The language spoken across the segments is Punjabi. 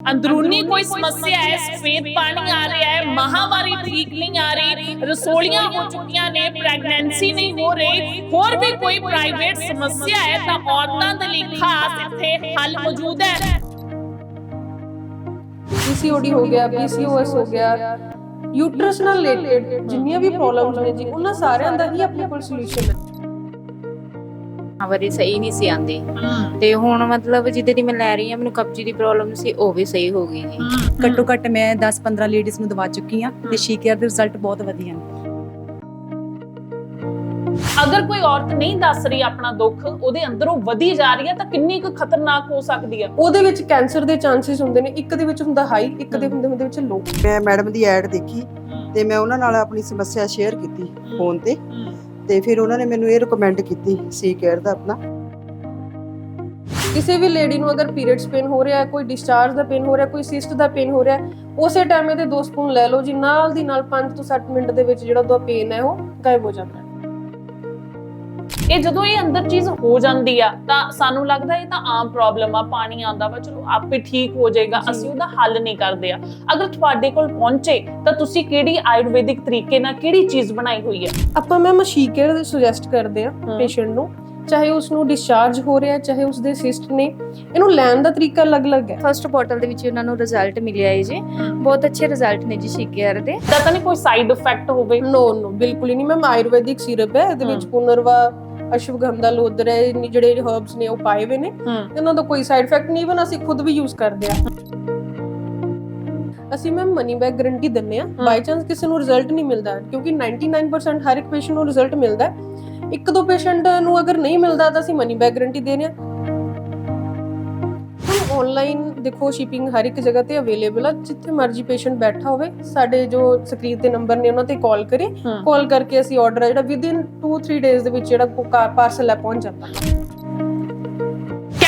ਅੰਦਰੂਨੀ ਕੋਈ ਸਮੱਸਿਆ ਹੈ ਸਫੇਦ ਪਾਣੀ ਆ ਰਿਹਾ ਹੈ ਮਹਾਮਾਰੀ ਠੀਕ ਨਹੀਂ ਆ ਰਹੀ ਰਸੋਲੀਆਂ ਹੋ ਚੁੱਕੀਆਂ ਨੇ ਪ੍ਰੈਗਨੈਂਸੀ ਨਹੀਂ ਹੋ ਰਹੀ ਹੋਰ ਵੀ ਕੋਈ ਪ੍ਰਾਈਵੇਟ ਸਮੱਸਿਆ ਹੈ ਤਾਂ ਔਰਤਾਂ ਦੇ ਲਈ ਖਾਸ ਇੱਥੇ ਹੱਲ ਮੌਜੂਦ ਹੈ। ਪੀਸੀਓਡੀ ਹੋ ਗਿਆ ਪੀਸੀਓਐਸ ਹੋ ਗਿਆ ਯੂਟਰਸ ਨਾਲ ਰਿਲੇਟਡ ਜਿੰਨੀਆਂ ਵੀ ਪ੍ਰੋਬਲਮਸ ਨੇ ਜੀ ਉਹਨਾਂ ਸਾਰਿਆਂ ਦਾ ਹੀ ਆਪਣੇ ਕੋਲ ਸੋਲੂਸ਼ਨ ਹੈ। ਵਾਰੀ ਸਹੀ ਨਹੀਂ ਸੀ ਆਂਦੀ ਤੇ ਹੁਣ ਮਤਲਬ ਜਿੱਦੇ ਦੀ ਮੈਂ ਲੈ ਰਹੀ ਹਾਂ ਮੈਨੂੰ ਕਬਜੀ ਦੀ ਪ੍ਰੋਬਲਮ ਸੀ ਉਹ ਵੀ ਸਹੀ ਹੋ ਗਈ ਜੀ। ਘੱਟੋ ਘੱਟ ਮੈਂ 10-15 ਲੇਡੀਜ਼ ਨੂੰ ਦਵਾ ਚੁੱਕੀ ਹਾਂ ਤੇ ਸ਼ੀ ਕੇਅਰ ਦੇ ਰਿਜ਼ਲਟ ਬਹੁਤ ਵਧੀਆ ਨੇ। ਅਗਰ ਕੋਈ ਔਰਤ ਨਹੀਂ ਦੱਸ ਰਹੀ ਆਪਣਾ ਦੁੱਖ ਉਹਦੇ ਅੰਦਰੋਂ ਵਧੀ ਜਾ ਰਹੀ ਹੈ ਤਾਂ ਕਿੰਨੀ ਕੁ ਖਤਰਨਾਕ ਹੋ ਸਕਦੀ ਹੈ? ਉਹਦੇ ਵਿੱਚ ਕੈਂਸਰ ਦੇ ਚਾਂਸਸ ਹੁੰਦੇ ਨੇ। ਇੱਕ ਦੇ ਵਿੱਚ ਹੁੰਦਾ ਹਾਈ ਇੱਕ ਦੇ ਹੁੰਦੇ ਹੁੰਦੇ ਵਿੱਚ ਲੋ ਮੈਂ ਮੈਡਮ ਦੀ ਐਡ ਦੇਖੀ ਤੇ ਮੈਂ ਉਹਨਾਂ ਨਾਲ ਆਪਣੀ ਸਮੱਸਿਆ ਸ਼ੇਅਰ ਕੀਤੀ ਫੋਨ ਤੇ। ਤੇ ਫਿਰ ਉਹਨਾਂ ਨੇ ਮੈਨੂੰ ਇਹ ਰეკਮੈਂਡ ਕੀਤੀ ਸੀ ਕੇਅਰ ਦਾ ਆਪਣਾ। ਕਿਸੇ ਵੀ ਲੇਡੀ ਨੂੰ ਅਗਰ ਪੀਰੀਅਡਸ ਪੇਨ ਹੋ ਰਿਹਾ ਹੈ, ਕੋਈ ਡਿਸਚਾਰਜ ਦਾ ਪੇਨ ਹੋ ਰਿਹਾ, ਕੋਈ ਸਿਸਟ ਦਾ ਪੇਨ ਹੋ ਰਿਹਾ ਉਸੇ ਟਾਈਮ ਇਹਦੇ ਦੋ ਸਪੂਨ ਲੈ ਲਓ ਜੀ ਨਾਲ ਦੀ ਨਾਲ 5 ਤੋਂ 7 ਮਿੰਟ ਦੇ ਵਿੱਚ ਜਿਹੜਾ ਉਹਦਾ ਪੇਨ ਹੈ, ਉਹ ਗਾਇਬ ਹੋ ਜਾਂਦਾ ਹੈ। ਇਹ ਜਦੋਂ ਇਹ ਅੰਦਰ ਚੀਜ਼ ਹੋ ਜਾਂਦੀ ਆ ਤਾਂ ਸਾਨੂੰ ਲੱਗਦਾ ਇਹ ਤਾਂ ਆਮ ਪ੍ਰੋਬਲਮ ਆ ਪਾਣੀ ਆਂਦਾ ਵਾ ਚਲੋ ਆਪੇ ਠੀਕ ਹੋ ਜਾਏਗਾ। ਅਸੀਂ ਉਹਦਾ ਹੱਲ ਨਹੀਂ ਕਰਦੇ ਆ। ਅਗਰ ਤੁਹਾਡੇ ਕੋਲ ਪਹੁੰਚੇ ਤਾਂ ਤੁਸੀਂ ਕਿਹੜੀ ਆਯੁਰਵੈਦਿਕ ਤਰੀਕੇ ਨਾਲ ਕਿਹੜੀ ਚੀਜ਼ ਬਣਾਈ ਹੋਈ ਹੈ ਆਪਾਂ ਮੈਮ ਸ਼ੀਕੇਅਰ ਸੁਜੈਸਟ ਕਰਦੇ ਆ ਪੇਸ਼ੈਂਟ ਨੂੰ? ਚਾਹੇ ਉਸ ਨੂੰ ਡਿਸਚਾਰਜ ਹੋ ਰਿਹਾ ਹੈ ਚਾਹੇ ਉਸ ਦੇ ਸਿਸਟ ਨੇ ਇਹਨੂੰ ਲੈਣ ਦਾ ਤਰੀਕਾ ਅਲੱਗ-ਅਲੱਗ ਹੈ। ਫਸਟ ਬੋਟਲ ਦੇ ਵਿੱਚ ਉਹਨਾਂ ਨੂੰ ਰਿਜ਼ਲਟ ਮਿਲਿਆ ਹੈ ਜੀ। ਬਹੁਤ ਅੱਛੇ ਰਿਜ਼ਲਟ ਨੇ ਜੀ ਸ਼ੀਕੇਅਰ ਦੇ। ਤਾਂ ਤਾਂ ਨਹੀਂ ਕੋਈ ਸਾਈਡ ਇਫੈਕਟ ਹੋਵੇ? ਨੋ ਨੋ ਬਿਲਕੁਲ ਹੀ ਨਹੀਂ ਮੈਮ। ਆਯੁਰਵੈਦਿਕ ਸਿਰਪ ਹੈ ਇਹਦੇ ਵਿੱਚ। ਪੁਨਰਵਾ ਅਸ਼ਵਗੰਧਾ ਲੋਦਰ ਹੈ ਜਿਹੜੇ ਹਰਬਸ ਨੇ ਉਹ ਪਾਏ ਹੋਏ ਨੇ। ਇਹਨਾਂ ਦਾ ਕੋਈ ਸਾਈਡ ਇਫੈਕਟ ਨਹੀਂ ਇਵਨ ਅਸੀਂ ਖੁਦ ਵੀ ਯੂਜ਼ ਕਰਦੇ ਆ ਅਸੀਂ ਮੈਮ ਮਨੀ ਬੈਕ ਗਾਰੰਟੀ ਦਿੰਨੇ ਆ ਬਾਈ ਚਾਂਸ ਕਿਸੇ ਨੂੰ ਰਿਜ਼ਲਟ ਨਹੀਂ ਮਿਲਦਾ ਕਿਉਂਕਿ 99% ਹਰ ਇੱਕ ਪੇਸ਼ੈਂਟ ਨੂੰ ਰਿਜ਼ਲਟ ਮਿਲਦਾ ਹੈ। ਇੱਕ ਦੋ ਪੇਸ਼ੈਂਟ ਨੂੰ ਅਗਰ ਨਹੀਂ ਮਿਲਦਾ ਤਾਂ ਅਸੀਂ ਮਨੀ ਬੈਕ ਗਾਰੰਟੀ ਦੇ ਰਹੇ ਹੁਣ ਆਨਲਾਈਨ ਦੇਖੋ ਸ਼ਿਪਿੰਗ ਹਰ ਇੱਕ ਜਗ੍ਹਾ ਤੇ ਅਵੇਲੇਬਲ ਆ ਜਿੱਥੇ ਮਰਜ਼ੀ ਪੇਸ਼ੈਂਟ ਬੈਠਾ ਹੋਵੇ ਸਾਡੇ ਜੋ ਸਕਰੀਨ ਤੇ ਨੰਬਰ ਨੇ ਉਹਨਾਂ ਤੇ ਕਾਲ ਕਰੇ। ਕਾਲ ਕਰਕੇ ਅਸੀਂ ਆਰਡਰ ਜਿਹੜਾ ਵਿਦਿਨ 2-3 ਡੇਜ਼ ਦੇ ਵਿੱਚ ਜਿਹੜਾ ਪਾਰਸਲ ਹੈ ਪਹੁੰਚ ਜਾਂਦਾ।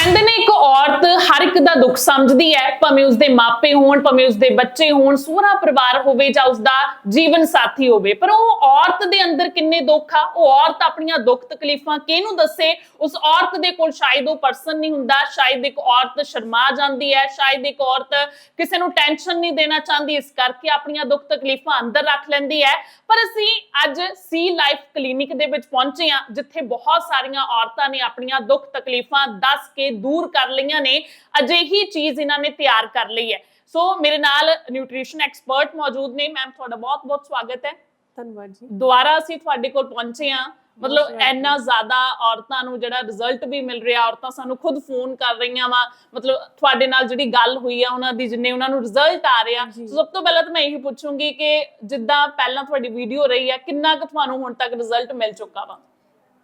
ਕਹਿੰਦੇ ਨੇ ਇੱਕ ਔਰਤ ਹਰ ਇੱਕ ਦਾ ਦੁੱਖ ਸਮਝਦੀ ਹੈ, ਭਾਵੇਂ ਉਸਦੇ ਮਾਪੇ ਹੋਣ, ਭਾਵੇਂ ਉਸਦੇ ਬੱਚੇ ਹੋਣ ਸੂਰਾ ਪਰਿਵਾਰ ਹੋਵੇ ਜਾਂ ਉਸਦਾ ਜੀਵਨ ਸਾਥੀ ਹੋਵੇ। ਪਰ ਉਹ ਔਰਤ ਦੇ ਅੰਦਰ ਕਿੰਨੇ ਦੁੱਖ ਆ? ਉਹ ਔਰਤ ਆਪਣੀਆਂ ਦੁੱਖ ਤਕਲੀਫਾਂ ਕਿਹਨੂੰ ਦੱਸੇ? ਉਸ ਔਰਤ ਦੇ ਕੋਲ ਸ਼ਾਇਦ ਉਹ ਪਰਸਨ ਨਹੀਂ ਹੁੰਦਾ। ਸ਼ਾਇਦ ਇੱਕ ਔਰਤ ਸ਼ਰਮਾ ਜਾਂਦੀ ਹੈ। ਸ਼ਾਇਦ ਇੱਕ ਔਰਤ ਕਿਸੇ ਨੂੰ ਟੈਨਸ਼ਨ ਨਹੀਂ ਦੇਣਾ ਚਾਹੁੰਦੀ। ਇਸ ਕਰਕੇ ਆਪਣੀਆਂ ਦੁੱਖ ਤਕਲੀਫਾਂ ਅੰਦਰ ਰੱਖ ਲੈਂਦੀ ਹੈ। ਪਰ ਅਸੀਂ ਅੱਜ ਸੀ ਲਾਈਫ ਕਲੀਨਿਕ ਦੇ ਵਿੱਚ ਪਹੁੰਚੇ ਹਾਂ, ਜਿੱਥੇ ਬਹੁਤ ਸਾਰੀਆਂ ਔਰਤਾਂ ਨੇ ਆਪਣੀਆਂ ਦੁੱਖ ਤਕਲੀਫਾਂ ਦੱਸ ਕੇ ਦੂਰ ਕਰ ਲਈਆਂ ਨੇ ਅਜਿਹੀ ਚੀਜ਼ ਇਹਨਾਂ ਨੇ ਤਿਆਰ ਕਰ ਲਈ ਹੈ। ਸੋ ਮੇਰੇ ਨਾਲ ਨਿਊਟ੍ਰੀਸ਼ਨ ਐਕਸਪਰਟ ਮੌਜੂਦ ਨੇ। ਮੈਮ ਤੁਹਾਡਾ ਬਹੁਤ ਬਹੁਤ ਸਵਾਗਤ ਹੈ। ਧੰਨਵਾਦ ਜੀ। ਦੁਬਾਰਾ ਅਸੀਂ ਤੁਹਾਡੇ ਕੋਲ ਪਹੁੰਚੇ ਹਾਂ। ਮਤਲਬ ਇੰਨਾ ਜ਼ਿਆਦਾ ਔਰਤਾਂ ਨੂੰ ਜਿਹੜਾ ਰਿਜ਼ਲਟ ਵੀ ਮਿਲ ਰਿਹਾ ਔਰਤਾਂ ਸਾਨੂੰ ਖੁਦ ਫੋਨ ਕਰ ਰਹੀਆਂ ਵਾ। ਮਤਲਬ ਤੁਹਾਡੇ ਨਾਲ ਜਿਹੜੀ ਗੱਲ ਹੋਈ ਆ ਉਹਨਾਂ ਦੀ ਜਿੰਨੇ ਉਹਨਾਂ ਨੂੰ ਰਿਜ਼ਲਟ ਆ ਰਿਹਾ ਸਭ ਤੋਂ ਪਹਿਲਾਂ ਤਾਂ ਮੈਂ ਇਹੀ ਪੁੱਛੂੰਗੀ ਕਿ ਜਿੱਦਾਂ ਪਹਿਲਾਂ ਤੁਹਾਡੀ ਵੀਡੀਓ ਰਹੀ ਆ ਕਿੰਨਾ ਕੁ ਤੁਹਾਨੂੰ ਹੁਣ ਤੱਕ ਰਿਜ਼ਲਟ ਮਿਲ ਚੁੱਕਾ ਵਾ?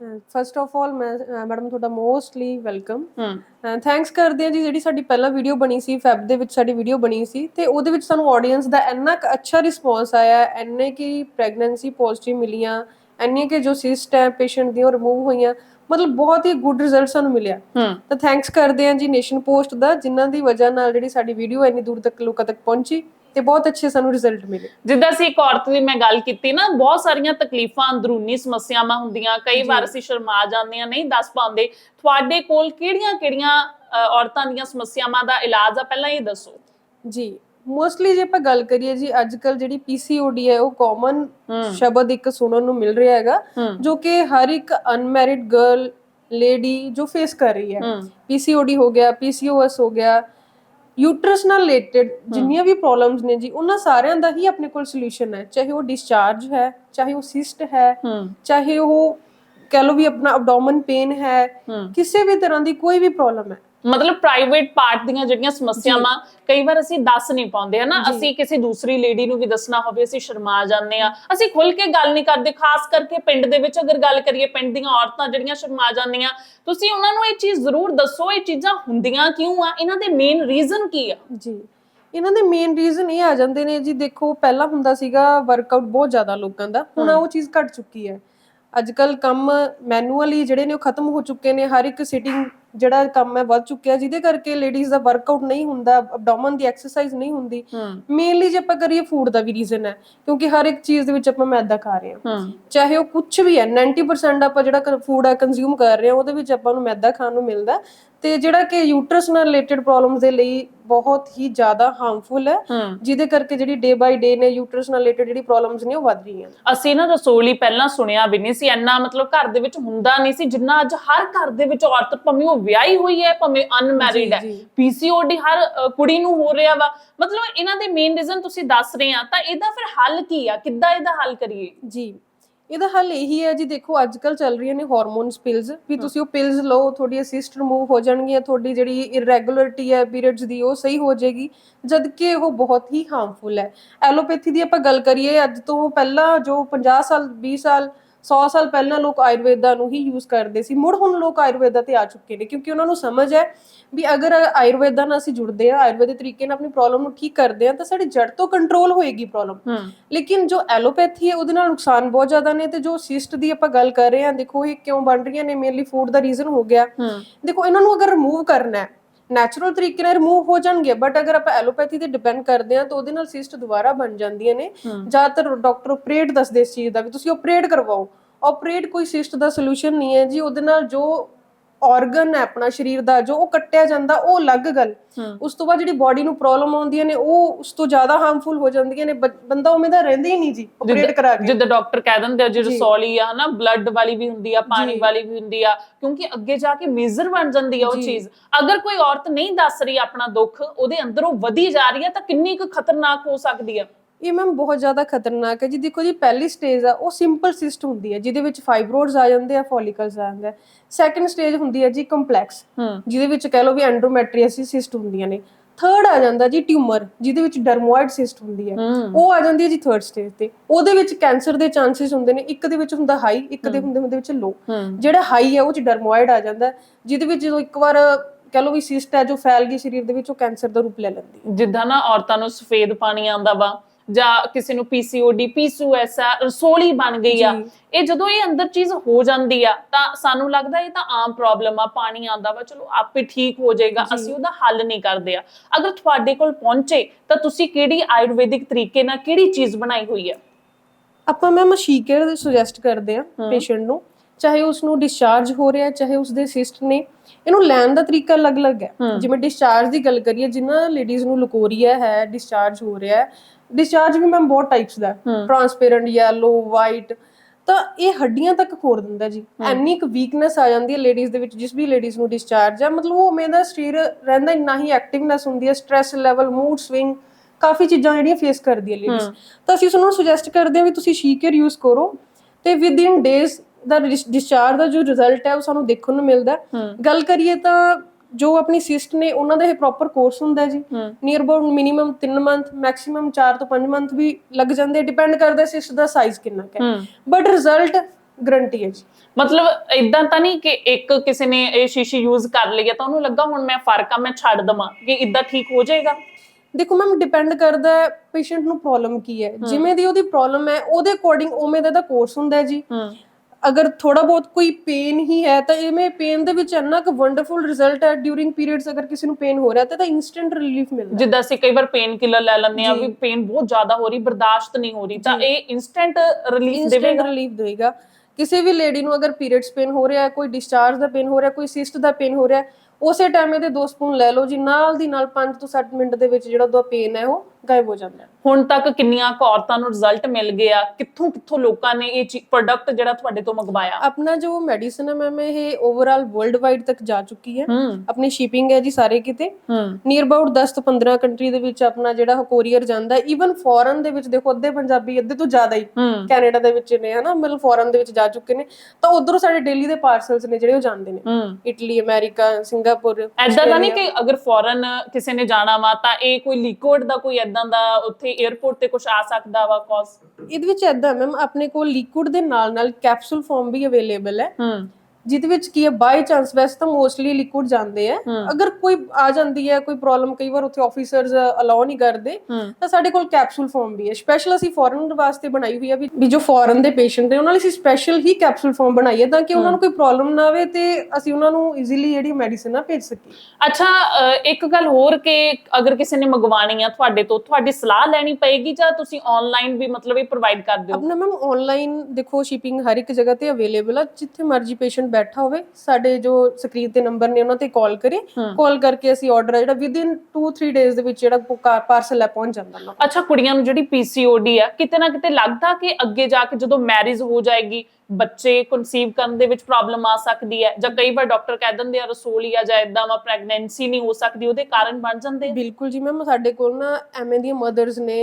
ਫਸਟ ਆਫ ਆਲ ਮੈਂ ਮੈਡਮ ਤੁਹਾਡਾ ਮੋਸਟਲੀ ਵੈਲਕਮ ਥੈਂਕਸ ਕਰਦੇ ਹਾਂ ਜੀ ਜਿਹੜੀ ਸਾਡੀ ਪਹਿਲਾ ਵੀਡੀਓ ਬਣੀ ਸੀ ਫੈਬ ਦੇ ਵਿੱਚ ਸਾਡੀ ਵੀਡੀਓ ਬਣੀ ਸੀ ਤੇ ਉਹਦੇ ਵਿੱਚ ਸਾਨੂੰ ਆਡੀਅנס ਦਾ ਇੰਨਾ ਕੁ ਅੱਛਾ ਰਿਸਪੌਂਸ ਆਇਆ ਐਨੇ ਕਿ ਪ੍ਰੈਗਨੈਂਸੀ ਪੋਜ਼ਿਟਿਵ ਮਿਲੀਆਂ ਐਨੇ ਕਿ ਜੋ ਸਿਸਟ ਹੈ ਪੇਸ਼ੈਂਟ ਦੀਆਂ ਰਿਮੂਵ ਹੋਈਆਂ ਮਤਲਬ ਬਹੁਤ ਹੀ ਗੁੱਡ ਰਿਜ਼ਲਟ ਸਾਨੂੰ ਮਿਲਿਆ। ਤਾਂ ਥੈਂਕਸ ਕਰਦੇ ਹਾਂ ਜੀ ਨੇਸ਼ਨ ਪੋਸਟ ਦਾ ਜਿਨ੍ਹਾਂ ਦੀ ਵਜ੍ਹਾ ਨਾਲ ਜਿਹੜੀ ਸਾਡੀ ਵੀਡੀਓ ਇੰਨੀ ਦੂਰ ਤੱਕ ਲੋਕਾਂ ਤੱਕ ਪਹੁੰਚੀ। ਤੇ ਬਹੁਤ ਅੱਛੇ ਸਾਨੂੰ ਰਿਜ਼ਲਟ ਮਿਲੇ। ਜਿੱਦਾਂ ਅਸੀਂ ਇੱਕ ਔਰਤ ਦੀ ਮੈਂ ਗੱਲ ਕੀਤੀ ਨਾ ਬਹੁਤ ਸਾਰੀਆਂ ਤਕਲੀਫਾਂ ਅੰਦਰੂਨੀ ਸਮੱਸਿਆਵਾਂ ਹੁੰਦੀਆਂ। ਕਈ। ਵਾਰ ਅਸੀਂ ਸ਼ਰਮਾ ਜਾਂਦੇ ਹਾਂ ਨਹੀਂ ਦੱਸ ਪਾਉਂਦੇ। ਤੁਹਾਡੇ ਕੋਲ ਕਿਹੜੀਆਂ-ਕਿਹੜੀਆਂ ਔਰਤਾਂ ਦੀਆਂ ਸਮੱਸਿਆਵਾਂ ਦਾ ਇਲਾਜ ਆ? ਪਹਿਲਾਂ ਇਹ ਦੱਸੋ। ਜੀ ਮੋਸਟਲੀ ਜੇ ਆਪਾਂ ਗੱਲ ਕਰੀਏ ਜੀ ਅੱਜ ਕੱਲ ਜਿਹੜੀ ਪੀਸੀਓਡੀ ਹੈ ਉਹ ਕਾਮਨ ਸ਼ਬਦ ਇੱਕ ਸੁਣਨ ਨੂੰ ਮਿਲ ਰਿਹਾ ਹੈਗਾ ਜੋ ਕਿ ਹਰ ਇੱਕ ਅਨਮੈਰਿਡ ਗਰਲ ਲੇਡੀ ਜੋ ਫੇਸ ਕਰ ਰਹੀ ਹੈ। ਹੂੰ। ਪੀਸੀਓਡੀ ਹੋ ਗਿਆ ਪੀਸੀਓਐਸ ਹੋ ਗਿਆ ਯੂਟਰਸ ਨਾਲ ਰਿਲੇਟਡ ਜਿੰਨੀਆਂ ਵੀ ਪ੍ਰੋਬਲਮਸ ਨੇ ਜੀ ਉਹਨਾਂ ਸਾਰਿਆਂ ਦਾ ਹੀ ਆਪਣੇ ਕੋਲ ਸੋਲੂਸ਼ਨ ਹੈ। ਚਾਹੇ ਉਹ ਡਿਸਚਾਰਜ ਹੈ ਚਾਹੇ ਉਹ ਸਿਸਟ ਹੈ ਚਾਹੇ ਉਹ ਕਹ ਲਓ ਵੀ ਆਪਣਾ ਅਬਡੋਮਨ ਪੇਨ ਹੂੰ ਕਿਸੇ ਵੀ ਤਰ੍ਹਾਂ ਦੀ ਕੋਈ ਵੀ ਪ੍ਰੋਬਲਮ ਹੈ। ਮਤਲਬ ਪ੍ਰਾਈਵੇਟ ਪਾਰਟ ਦੀਆਂ ਜਿਹੜੀਆਂ ਸਮੱਸਿਆਵਾਂ ਕਈ ਵਾਰ ਅਸੀਂ ਦੱਸ ਨਹੀਂ ਪਾਉਂਦੇ ਹਨਾ। ਅਸੀਂ ਕਿਸੇ ਦੂਸਰੀ ਲੇਡੀ ਨੂੰ ਵੀ ਦੱਸਣਾ ਹੋਵੇ ਅਸੀਂ ਸ਼ਰਮਾ ਜਾਂਦੇ ਆ ਅਸੀਂ ਖੁੱਲ ਕੇ ਗੱਲ ਨਹੀਂ ਕਰਦੇ ਖਾਸ ਕਰਕੇ ਪਿੰਡ ਦੇ ਵਿੱਚ ਅਗਰ ਗੱਲ ਕਰੀਏ ਪਿੰਡ ਦੀਆਂ ਔਰਤਾਂ ਜਿਹੜੀਆਂ ਸ਼ਰਮਾ ਜਾਂਦੀਆਂ ਤੁਸੀਂ ਉਹਨਾਂ ਨੂੰ ਇਹ ਚੀਜ਼ ਜ਼ਰੂਰ ਦੱਸੋ ਇਹ ਚੀਜ਼ਾਂ ਹੁੰਦੀਆਂ ਕਿਉਂ ਆ? ਇਹਨਾਂ ਦੇ ਮੇਨ ਰੀਜ਼ਨ ਕੀ ਆ? ਜੀ। ਇਹਨਾਂ ਦੇ ਮੇਨ ਰੀਜ਼ਨ ਇਹ ਆ ਜਾਂਦੇ ਨੇ ਜੀ ਦੇਖੋ ਪਹਿਲਾਂ ਹੁੰਦਾ ਸੀਗਾ ਵਰਕਆਊਟ ਬਹੁਤ ਜ਼ਿਆਦਾ ਲੋਕਾਂ ਦਾ ਹੁਣ ਉਹ ਚੀਜ਼ ਘਟ ਚੁੱਕੀ ਹੈ। ਅੱਜ ਕੱਲ ਕੰਮ ਮੈਨੂਅਲੀ ਜਿਹੜੇ ਨੇ ਉਹ ਖਤਮ ਹੋ ਚੁੱਕੇ ਨੇ ਹਰ ਇੱਕ ਸਿਟਿੰਗ ਜਿਹੜਾ ਕੰਮ ਹੈ ਵੱਧ ਚੁੱਕਿਆ ਜਿਹਦੇ ਕਰਕੇ ਲੇਡੀਜ਼ ਦਾ ਵਰਕਆਊਟ ਨਹੀਂ ਹੁੰਦਾ ਅਬਡੋਮਨ ਦੀ ਐਕਸਰਸਾਈਜ਼ ਨਹੀਂ ਹੁੰਦੀ। ਮੇਨਲੀ ਜੇ ਆਪਾਂ ਕਰੀਏ ਫੂਡ ਦਾ ਵੀ ਰੀਜ਼ਨ ਹੈ ਕਿਉਂਕਿ ਹਰ ਇੱਕ ਚੀਜ਼ ਦੇ ਵਿੱਚ ਆਪਾਂ ਮੈਦਾ ਖਾ ਰਹੇ ਹਾਂ। ਚਾਹੇ ਉਹ ਕੁਝ ਵੀ ਹੈ 90% ਆਪਾਂ ਜਿਹੜਾ ਫੂਡ ਹੈ ਕੰਜ਼ਿਊਮ ਕਰ ਰਹੇ ਹਾਂ ਉਹਦੇ ਵਿੱਚ ਆਪਾਂ ਨੂੰ ਮੈਦਾ ਖਾਣ ਨੂੰ ਮਿਲਦਾ। ਤੇ ਜਿਹੜਾ ਕਿ ਯੂਟਰਸ ਨਾਲ ਰਿਲੇਟਡ ਪ੍ਰੋਬਲਮਸ ਦੇ ਲਈ ਬਹੁਤ ਹੀ ਜ਼ਿਆਦਾ ਹਾਰਮਫੁਲ ਹੈ ਜਿਹਦੇ ਕਰਕੇ ਜਿਹੜੀ ਡੇ ਬਾਈ ਡੇ ਨੇ ਯੂਟਰਸ ਨਾਲ ਰਿਲੇਟਡ ਜਿਹੜੀ ਪ੍ਰੋਬਲਮਸ ਨੇ ਉਹ ਵੱਧ ਰਹੀਆਂ ਅਸੀਂ ਨਾ ਰਸੋਲੀ ਪਹਿਲਾਂ ਸੁਣਿਆ ਵੀ ਨਹੀਂ ਸੀ ਇੰਨਾ ਮਤਲਬ ਘਰ ਦੇ ਵਿੱਚ ਹੁੰਦਾ ਨਹੀਂ ਸੀ ਜਿੰਨਾ ਅੱਜ ਹਰ ਘਰ ਦੇ ਵਿੱਚ ਔਰਤ ਭਾਵੇਂ ਉਹ ਵਿਆਹੀ ਹੋਈ ਹੈ ਭਾਵੇਂ ਅਨਮੈਰਿਡ ਹੈ। ਪੀਸੀਓਡੀ ਹਰ ਕੁੜੀ ਨੂੰ ਹੋ ਰਿਹਾ ਵਾ। ਮਤਲਬ ਇਹਨਾਂ ਦੇ ਮੇਨ ਰੀਜ਼ਨ ਤੁਸੀਂ ਦੱਸ ਰਹੇ ਆ ਤਾਂ ਇਹਦਾ ਫਿਰ ਹੱਲ ਕੀ ਆ? ਕਿੱਦਾਂ ਇਹਦਾ ਹੱਲ ਕਰੀਏ? ਜੀ ਇਹਦਾ ਹੱਲ ਇਹੀ ਹੈ ਜੀ ਦੇਖੋ ਅੱਜ ਕੱਲ ਚੱਲ ਰਹੀਆਂ ਨੇ ਹਾਰਮੋਨਸ ਪਿਲਸ ਵੀ ਤੁਸੀਂ ਉਹ ਪਿਲਸ ਲਓ ਤੁਹਾਡੀ ਅਸਿਸਟ ਰਿਮੂਵ ਹੋ ਜਾਣਗੀਆਂ ਤੁਹਾਡੀ ਜਿਹੜੀ ਇਰੈਗੂਲਰਿਟੀ ਹੈ ਪੀਰੀਅਡਸ ਦੀ ਉਹ ਸਹੀ ਹੋ ਜਾਏਗੀ ਜਦ ਕਿ ਉਹ ਬਹੁਤ ਹੀ ਹਾਰਮਫੁਲ ਹੈ। ਐਲੋਪੈਥੀ ਦੀ ਆਪਾਂ ਗੱਲ ਕਰੀਏ ਅੱਜ ਤੋਂ ਪਹਿਲਾਂ ਜੋ 50 ਸਾਲ 20 ਸਾਲ 100 ਸਾਲ ਪਹਿਲਾਂ ਲੋਕ ਆਯੁਰਵੇਦਾ ਨੂੰ ਹੀ ਯੂਜ਼ ਕਰਦੇ ਸੀ ਮੁੜ ਹੁਣ ਲੋਕ ਆਯੁਰਵੇਦਾ ਤੇ ਆ ਚੁੱਕੇ ਨੇ ਕਿਉਂਕਿ ਉਹਨਾਂ ਨੂੰ ਸਮਝ ਹੈ ਵੀ ਅਗਰ ਆਯੁਰਵੇਦਾ ਨਾਲ ਅਸੀਂ ਜੁੜਦੇ ਆ ਆਯੁਰਵੇਦ ਦੇ ਤਰੀਕੇ ਨਾਲ ਆਪਣੀ ਪ੍ਰੋਬਲਮ ਨੂੰ ਠੀਕ ਕਰਦੇ ਆ ਤਾਂ ਸਾਡੀ ਜੜ ਤੋਂ ਕੰਟਰੋਲ ਹੋਏਗੀ ਪ੍ਰੋਬਲਮ ਲੇਕਿਨ ਜੋ ਐਲੋਪੈਥੀ ਹੈ ਉਹਦੇ ਨਾਲ ਨੁਕਸਾਨ ਬਹੁਤ ਜ਼ਿਆਦਾ ਨੇ ਤੇ ਜੋ ਸਿਸਟ ਦੀ ਆਪਾਂ ਗੱਲ ਕਰ ਰਹੇ ਹਾਂ ਦੇਖੋ ਇਹ ਕਿਉਂ ਬਣ ਰਹੀਆਂ ਨੇ ਮੇਨਲੀ ਫੂਡ ਦਾ ਰੀਜ਼ਨ ਹੋ ਗਿਆ। ਦੇਖੋ ਇਹਨਾਂ ਨੂੰ ਅਗਰ ਰਿਮੂਵ ਕਰਨਾ ਹੈ ਨੈਚੁਰਲ ਤਰੀਕੇ ਨਾਲ ਰਿਮੂਵ ਹੋ ਜਾਣਗੇ ਬਟ ਅਗਰ ਆਪਾਂ ਐਲੋਪੈਥੀ ਤੇ ਡਿਪੈਂਡ ਕਰਦੇ ਹਾਂ ਤਾਂ ਉਹਦੇ ਨਾਲ ਸਿਸਟ ਦੁਬਾਰਾ ਬਣ ਜਾਂਦੀਆਂ ਨੇ। ਜ਼ਿਆਦਾਤਰ ਡਾਕਟਰ ਆਪਰੇਟ ਦੱਸਦੇ ਇਸ ਚੀਜ਼ ਦਾ ਵੀ ਤੁਸੀਂ ਆਪਰੇਟ ਕਰਵਾਓ। ਆਪਰੇਟ ਕੋਈ ਸਿਸਟ ਦਾ ਸੋਲੂਸ਼ਨ ਨਹੀਂ ਹੈ ਜੀ ਉਹਦੇ ਨਾਲ ਜੋ ਆਰਗਨ ਹੈ ਆਪਣਾ ਸਰੀਰ ਦਾ ਜੋ ਉਹ ਕੱਟਿਆ ਜਾਂਦਾ ਉਹ ਅਲੱਗ ਗੱਲ ਉਸ ਤੋਂ ਬਾਅਦ ਜਿਹੜੀ ਬਾਡੀ ਨੂੰ ਪ੍ਰੋਬਲਮ ਆਉਂਦੀਆਂ ਨੇ ਉਹ ਉਸ ਤੋਂ ਜ਼ਿਆਦਾ ਹਾਰਮਫੁਲ ਹੋ ਜਾਂਦੀਆਂ ਨੇ ਬੰਦਾ ਉਵੇਂ ਦਾ ਰਹਿੰਦਾ ਹੀ ਨਹੀਂ ਜੀ ਆਪਰੇਟ ਕਰਾ ਕੇ ਜਿੱਦਾਂ ਡਾਕਟਰ ਕਹਿ ਦਿੰਦੇ ਆ ਜਿਹੜੀ ਜੀ। ਰਸੌਲੀ ਆ ਹਨਾ ਬਲੱਡ ਵਾਲੀ ਵੀ ਹੁੰਦੀ ਆ ਪਾਣੀ। ਵਾਲੀ ਵੀ ਹੁੰਦੀ ਆ ਕਿਉਂਕਿ ਅੱਗੇ ਜਾ ਕੇ ਮੇਜਰ ਬਣ ਜਾਂਦੀ ਆ ਉਹ। ਚੀਜ਼ ਅਗਰ ਕੋਈ ਔਰਤ ਨਹੀਂ ਦੱਸ ਰਹੀ ਆਪਣਾ ਦੁੱਖ ਉਹਦੇ ਅੰਦਰੋਂ ਵਧੀ ਜਾ ਰਹੀ ਹੈ ਤਾਂ ਕਿੰਨੀ ਕੁ ਖਤਰਨਾਕ ਹੋ ਸਕਦੀ ਆ ਇਹ ਮੈਮ ਬਹੁਤ ਜ਼ਿਆਦਾ ਖਤਰਨਾਕ ਹੈ। ਜੀ ਦੇਖੋ ਜੀ ਪਹਿਲੀ ਸਟੇਜ ਆ ਉਹ ਸਿੰਪਲ ਸਿਸਟ ਹੁੰਦੀ ਹੈ ਜਿਹਦੇ ਵਿੱਚ ਫਾਈਬਰੋਇਡਸ ਆ ਜਾਂਦੇ ਆ ਫੋਲੀਕਲਸ ਆ ਜਾਂਦੇ ਆ। ਸੈਕੰਡ ਸਟੇਜ ਹੁੰਦੀ ਹੈ ਜੀ ਕੰਪਲੈਕਸ ਜਿਹਦੇ ਵਿੱਚ ਕਹਿ ਲਓ ਵੀ ਐਂਡੋਮੈਟ੍ਰੀਅਸਿਸ ਸਿਸਟ ਹੁੰਦੀਆਂ ਨੇ। ਥਰਡ ਆ ਜਾਂਦਾ ਜੀ ਟਿਊਮਰ ਜਿਹਦੇ ਵਿੱਚ ਡਰਮੋਇਡ ਸਿਸਟ ਹੁੰਦੀ ਹੈ। ਉਹ ਆ ਜਾਂਦੀ ਹੈ ਜੀ ਥਰਡ ਸਟੇਜ ਤੇ। ਉਹਦੇ ਵਿੱਚ ਕੈਂਸਰ ਦੇ ਚਾਂਸਸ ਹੁੰਦੇ ਨੇ ਇੱਕ ਦੇ ਵਿੱਚ ਹੁੰਦਾ ਹਾਈ ਇੱਕ ਦੇ ਹੁੰਦੇ ਹੁੰਦੇ ਵਿੱਚ ਲੋ ਜਿਹੜਾ ਹਾਈ ਹੈ ਉਹ ਚ ਡਰਮੋਇਡ ਆ ਜਾਂਦਾ ਜਿਹਦੇ ਵਿੱਚ ਜਦੋਂ ਇੱਕ ਵਾਰ ਕਹਿ ਵੀ ਸਿਸਟ ਹੈ ਜੋ ਫੈਲ ਗਈ ਸਰੀਰ ਦੇ ਵਿੱਚ ਉਹ ਕੈਂਸਰ ਦਾ ਰੂਪ ਲੈ ਲੈਂਦੀ ਹੈ। ਜਿੱਦਾਂ ਨਾ ਔਰਤਾਂ ਨੂੰ ਸਫੇਦ ਪਾਣੀ ਆਉਂਦਾ ਵਾ ਜਾਂ ਕਿਸੇ ਨੂੰ ਪੀਸੀਓਡੀ ਪੀਸੀਓਐਸ ਆ ਰਸੋਲੀ ਬਣ ਗਈ ਆ। ਇਹ ਜਦੋਂ ਇਹ ਅੰਦਰ ਚੀਜ਼ ਹੋ ਜਾਂਦੀ ਆ ਤਾਂ ਸਾਨੂੰ ਲੱਗਦਾ ਇਹ ਤਾਂ ਆਮ ਪ੍ਰੋਬਲਮ ਆ ਪਾਣੀ ਆਉਂਦਾ ਵਾ ਚਲੋ ਆਪੇ ਠੀਕ ਹੋ ਜਾਏਗਾ। ਅਸੀਂ ਉਹਦਾ ਹੱਲ ਨਹੀਂ ਕਰਦੇ ਆ ਅਗਰ ਤੁਹਾਡੇ ਕੋਲ ਪਹੁੰਚੇ ਤਾਂ ਤੁਸੀਂ ਕਿਹੜੀ ਆਯੁਰਵੈਦਿਕ ਤਰੀਕੇ ਨਾਲ ਕਿਹੜੀ ਚੀਜ਼ ਬਣਾਈ ਹੋਈ ਆ ਆਪਾਂ ਮੈਮ ਸ਼ੀਕੇਅਰ ਸੁਜੈਸਟ ਕਰਦੇ ਆ। ਪੇਸ਼ੈਂਟ ਨੂੰ ਚਾਹੇ ਉਸ ਨੂੰ ਡਿਸਚਾਰਜ ਹੋ ਰਿਹਾ ਚਾਹੇ ਉਸ ਦੇ ਸਿਸਟ ਨੇ ਇਹਨੂੰ ਲੈਣ ਦਾ ਤਰੀਕਾ ਅਲੱਗ-ਅਲੱਗ ਹੈ। ਜਿਵੇਂ ਡਿਸਚਾਰਜ ਦੀ ਗੱਲ ਕਰੀਏ ਜਿਨ੍ਹਾਂ ਲੇਡੀਜ਼ ਨੂੰ ਲਕੋਰੀਆ ਹੈ ਡਿਸਚਾਰਜ ਹੋ ਰਿਹਾ ਹੈ ਡਿਸਚਾਰਜ ਵੀ ਮੈਮ ਬਹੁਤ ਟਾਈਪਸ ਦਾ। ਟ੍ਰਾਂਸਪੇਰੈਂਟ ਯੈਲੋ ਵਾਈਟ ਤਾਂ ਇਹ ਹੱਡੀਆਂ ਤੱਕ ਖੋਰ ਦਿੰਦਾ ਜੀ। ਐਨੀ ਇੱਕ ਵੀਕਨੈਸ ਆ ਜਾਂਦੀ ਹੈ ਲੇਡੀਜ਼ ਦੇ ਵਿੱਚ ਜਿਸ ਵੀ ਲੇਡੀਜ਼ ਨੂੰ ਡਿਸਚਾਰਜ ਹੈ ਮਤਲਬ ਉਹ ਉਵੇਂ ਦਾ ਸਰੀਰ ਰਹਿੰਦਾ ਇੰਨਾ ਹੀ ਐਕਟਿਵਨੈਸ ਹੁੰਦੀ ਹੈ ਸਟ੍ਰੈਸ ਲੈਵਲ ਮੂਡ ਸਵਿੰਗ ਕਾਫੀ ਚੀਜ਼ਾਂ ਜਿਹੜੀਆਂ ਫੇਸ ਕਰਦੀ ਹੈ ਲੇਡੀਜ਼ ਤਾਂ ਅਸੀਂ ਉਹਨਾਂ ਨੂੰ ਸੁਜੈਸਟ ਕਰਦੇ ਹਾਂ ਵੀ ਤੁਸੀਂ ਸ਼ੀਕੇਅਰ ਯੂਜ਼ ਕਰੋ ਤੇ ਵਿਦ ਇਨ ਡੇਜ਼ ਦਾ ਡਿਸਚਾਰਜ ਦਾ ਜੋ ਰਿਜ਼ਲਟ ਹੈ ਉਹ ਸਾਨੂੰ ਦੇਖਣ ਨੂੰ ਮਿਲਦਾ ਗੱਲ ਕਰੀਏ ਤਾਂ ਜੋ ਆਪਣੀ ਸਿਸਟ ਨੇ ਉਹਨਾਂ ਦਾ ਇਹ ਪ੍ਰੋਪਰ ਕੋਰਸ ਹੁੰਦਾ ਹੈ ਜੀ। Near about minimum 3 month maximum 4 ਤੋਂ 5 ਮੰਥ ਵੀ ਲੱਗ ਜਾਂਦੇ ਡਿਪੈਂਡ ਕਰਦਾ ਸਿਸਟ ਦਾ ਸਾਈਜ਼ ਕਿੰਨਾ ਹੈ। ਬਟ ਰਿਜ਼ਲਟ ਗਰੰਟੀ ਹੈ ਜੀ। ਮਤਲਬ ਇਦਾਂ ਤਾਂ ਨਹੀਂ ਕਿ ਇੱਕ ਕਿਸੇ ਨੇ ਇਹ ਸ਼ੀਸ਼ੀ ਯੂਜ਼ ਕਰ ਲਈ ਤਾਂ ਉਹਨੂੰ ਲੱਗਾ ਹੁਣ ਮੈਂ ਫ਼ਰਕ ਆ ਮੈਂ ਛੱਡ ਦਵਾਂ ਕਿ ਇਦਾਂ ਠੀਕ ਹੋ ਜਾਏਗਾ? ਦੇਖੋ ਮੈਮ ਡਿਪੈਂਡ ਕਰਦਾ ਹੈ ਪੇਸ਼ੈਂਟ ਨੂੰ ਪ੍ਰੋਬਲਮ ਕੀ ਹੈ। ਜਿਵੇਂ ਦੀ ਉਹਦੀ ਪ੍ਰੋਬਲਮ ਹੈ ਉਹਦੇ ਅਕੋਰਡਿੰਗ ਉਵੇਂ ਦਾ ਦਾ ਕੋਰਸ ਹੁੰਦਾ ਹੈ ਜੀ। ਅਗਰ ਥੋੜਾ ਬਹੁਤ ਕੋਈ ਪੇਨ ਹੀ ਹੈ ਤਾਂ ਇਵੇਂ ਪੇਨ ਦੇ ਵਿੱਚ ਇੰਨਾ ਕੁ ਵੰਡਰਫੁਲ ਰਿਜ਼ਲਟ ਹੈ ਡਿਊਰਿੰਗ ਪੀਰੀਅਡਸ ਅਗਰ ਕਿਸੇ ਨੂੰ ਪੇਨ ਹੋ ਰਿਹਾ ਤਾਂ ਤਾਂ ਇਨਸਟੈਂਟ ਰਿਲੀਫ ਮਿਲਦਾ। ਜਿੱਦਾਂ ਅਸੀਂ ਕਈ ਵਾਰ ਪੇਨ ਕਿਲਰ ਲੈ ਲੈਂਦੇ ਆ। ਵੀ ਪੇਨ ਬਹੁਤ ਜ਼ਿਆਦਾ ਹੋ ਰਹੀ ਬਰਦਾਸ਼ਤ ਨਹੀਂ ਹੋ ਰਹੀ ਤਾਂ ਇਹ ਇਨਸਟੈਂਟ ਰਿਲੀਫ ਇਨਸਟੈਂਟ ਦੇਵੇਗਾ ਰਿਲੀਫ ਦੇਵੇਗਾ ਕਿਸੇ ਵੀ ਲੇਡੀ ਨੂੰ ਅਗਰ ਪੀਰੀਅਡਸ ਪੇਨ ਹੋ ਰਿਹਾ ਹੈ ਕੋਈ ਡਿਸਚਾਰਜ ਦਾ ਪੇਨ ਹੋ ਰਿਹਾ ਕੋਈ ਸਿਸਟ ਦਾ ਪੇਨ ਹੋ ਰਿਹਾ ਉਸੇ ਟਾਈਮ ਇਹਦੇ ਦੋ ਸਪੂਨ ਲੈ ਲਓ ਜੀ ਨਾਲ ਦੀ ਨਾਲ 5 ਤੋਂ 7 ਮਿੰਟ ਦੇ ਵਿੱਚ ਜਿਹੜਾ ਉਹਦਾ ਪੇਨ ਹੈ ਉਹ ਗਾਇਬ ਹੋ ਜਾਂਦਾ ਹੈ ਹੁਣ ਤੱਕ ਕਿੰਨੀਆਂ ਕੁ ਔਰਤਾਂ ਨੂੰ ਰਿਜ਼ਲਟ ਮਿਲ ਗਿਆ ਕਿੱਥੋਂ ਕਿੱਥੋਂ ਲੋਕਾਂ ਨੇ ਇਹ ਪ੍ਰੋਡਕਟ ਜਿਹੜਾ ਤੁਹਾਡੇ ਤੋਂ ਮੰਗਵਾਇਆ? ਆਪਣਾ ਜੋ ਮੈਡੀਸਨ ਹੈ ਮੈਮ ਇਹ ਓਵਰਆਲ ਵਰਲਡ ਵਾਈਡ ਤੱਕ ਜਾ ਚੁੱਕੀ ਹੈ। ਆਪਣੀ ਸ਼ਿਪਿੰਗ ਹੈ ਜੀ ਸਾਰੇ ਕਿਤੇ। ਨੀਅਰ ਅਬਾਊਟ 10 ਤੋਂ 15 ਕੰਟਰੀ ਦੇ ਵਿੱਚ ਆਪਣਾ ਜਿਹੜਾ ਕੋਰੀਅਰ ਜਾਂਦਾ। ਹੈ ਈਵਨ ਫੋਰਨ ਦੇ ਵਿੱਚ ਦੇਖੋ ਅੱਧੇ ਪੰਜਾਬੀ ਅੱਧੇ ਤੋਂ ਜ਼ਿਆਦਾ ਹੀ ਕੈਨੇਡਾ ਦੇ ਵਿੱਚ ਨੇ ਹਨਾ ਮਤਲਬ ਫੋਰਨ ਦੇ ਵਿੱਚ ਜਾ ਚੁੱਕੇ ਨੇ। ਤਾਂ ਉਧਰੋਂ ਸਾਡੇ ਡੇਲੀ ਦੇ ਪਾਰਸਲਸ ਨੇ ਜਿਹੜੇ ਉਹ ਜਾਂਦੇ ਨੇ। ਇਟਲੀ ਅਮਰੀਕਾ ਸਿੰਗਾਪੁਰ ਐਦਾਂ ਤਾਂ ਨਹੀਂ ਕਿ ਅਗਰ ਫੋਰਨ ਕਿਸੇ ਨੇ ਜਾਣਾ ਵਾ ਤਾਂ ਇਹ ਕੋਈ ਲਿਕੁਇਡ ਦਾ ਕੋਈ ਐਦਾਂ ਦਾ ਉੱਥੇ 에어ਪੋਰਟ ਤੇ ਕੁਝ ਆ ਸਕਦਾ ਵਾ ਕਾਜ਼ ਇਹਦੇ ਵਿੱਚ ਐਦਾਂ ਮੈਮ ਆਪਣੇ ਕੋਲ ਲਿਕੁਇਡ ਦੇ ਨਾਲ ਨਾਲ ਕੈਪਸੂਲ ਫਾਰਮ ਵੀ ਅਵੇਲੇਬਲ ਹੈ। ਹੂੰ। ਜਿਹਦੇ ਵਿੱਚ ਕੀ ਹੈ ਬਾਈ ਚਾਂਸ ਵੈਸੇ ਤਾਂ ਮੋਸਟਲੀ ਲਿਕੁਇਡ ਜਾਂਦੇ ਆ। ਅਗਰ ਕੋਈ ਆ ਜਾਂਦੀ ਹੈ ਕੋਈ ਪ੍ਰੋਬਲਮ ਕਈ ਵਾਰ ਉੱਥੇ ਆਫੀਸਰਸ ਅਲਾਉ ਨਹੀਂ ਕਰਦੇ ਤਾਂ ਸਾਡੇ ਕੋਲ ਕੈਪਸੂਲ ਫਾਰਮ ਵੀ ਹੈ। ਸਪੈਸ਼ਲ ਅਸੀਂ ਫੋਰਨ ਵਾਸਤੇ ਬਣਾਈ ਹੋਈ ਹੈ ਵੀ ਜੋ ਫੋਰਨ ਦੇ ਪੇਸ਼ੈਂਟ ਨੇ ਉਹਨਾਂ ਲਈ ਅਸੀਂ ਸਪੈਸ਼ਲ ਹੀ ਕੈਪਸੂਲ ਫਾਰਮ ਬਣਾਈ ਹੈ ਤਾਂ ਕਿ ਉਹਨਾਂ ਨੂੰ ਕੋਈ ਪ੍ਰੋਬਲਮ ਨਾ ਆਵੇ ਤੇ ਅਸੀਂ ਉਹਨਾਂ ਨੂੰ ਈਜ਼ੀਲੀ ਜਿਹੜੀ ਮੈਡੀਸਿਨ ਆ ਭੇਜ ਸਕੀਏ। ਅੱਛਾ ਇੱਕ ਗੱਲ ਹੋਰ ਕਿ ਅਗਰ ਕਿਸੇ ਨੇ ਮੰਗਵਾਣੀ ਆ ਤੁਹਾਡੇ ਤੋਂ ਤੁਹਾਡੀ ਸਲਾਹ ਲੈਣੀ ਪਏਗੀ ਜਾਂ ਤੁਸੀਂ ਆਨਲਾਈਨ ਵੀ ਮਤਲਬ ਇਹ ਪ੍ਰੋਵਾਈਡ ਕਰਦੇ ਹੋ ਆਪਣਾ ਮੈਮ ਆਨਲਾਈਨ ਦੇਖੋ ਸ਼ਿਪਿੰਗ ਹਰ ਇੱਕ ਜਗ੍ਹਾ ਤੇ ਅਵੇਲੇਬਲ ਆ ਜਿੱਥੇ ਮਰਜ਼ੀ ਪੇਸ਼ੈਂਟ ਬੈਠਾ ਹੋਵੇ ਸਾਡੇ ਜੋ ਸਕਰੀਨ ਤੇ ਨੰਬਰ ਨੇ ਉਹਨਾਂ ਤੇ ਕਾਲ ਕਰੇ। ਕਾਲ ਕਰਕੇ ਅਸੀਂ ਆਰਡਰ ਜਿਹੜਾ ਵਿਦਿਨ 2-3 ਡੇਜ਼ ਦੇ ਵਿੱਚ ਜਿਹੜਾ ਪਾਰਸਲ ਹੈ ਪਹੁੰਚ ਜਾਂਦਾ ਕੋਲ। ਅੱਛਾ ਕੁੜੀਆਂ ਨੂੰ ਜਿਹੜੀ ਪੀਸੀਓਡੀ ਆ ਕਿਤੇ ਨਾ ਕਿਤੇ ਲੱਗਦਾ ਕਿ ਅੱਗੇ ਜਾ ਕੇ ਜਦੋਂ ਮੈਰਿਜ ਹੋ ਜਾਏਗੀ ਬੱਚੇ ਕਨਸੀਵ ਕਰਨ ਦੇ ਵਿੱਚ ਪ੍ਰੋਬਲਮ ਆ ਸਕਦੀ ਹੈ ਜਾਂ ਕਈ ਵਾਰ ਡਾਕਟਰ ਕਹਿ ਦਿੰਦੇ ਆ ਰਸੋਲੀਆ ਜਾਂ ਇਦਾਂ ਵਾ ਪ੍ਰੈਗਨੈਂਸੀ ਨਹੀਂ ਹੋ ਸਕਦੀ ਉਹਦੇ ਕਾਰਨ ਬਣ ਜਾਂਦੇ ਆ ਬਿਲਕੁਲ ਜੀ ਮੈਮ ਸਾਡੇ ਕੋਲ ਨਾ ਐਵੇਂ ਦੀਆਂ ਮਦਰਸ ਨੇ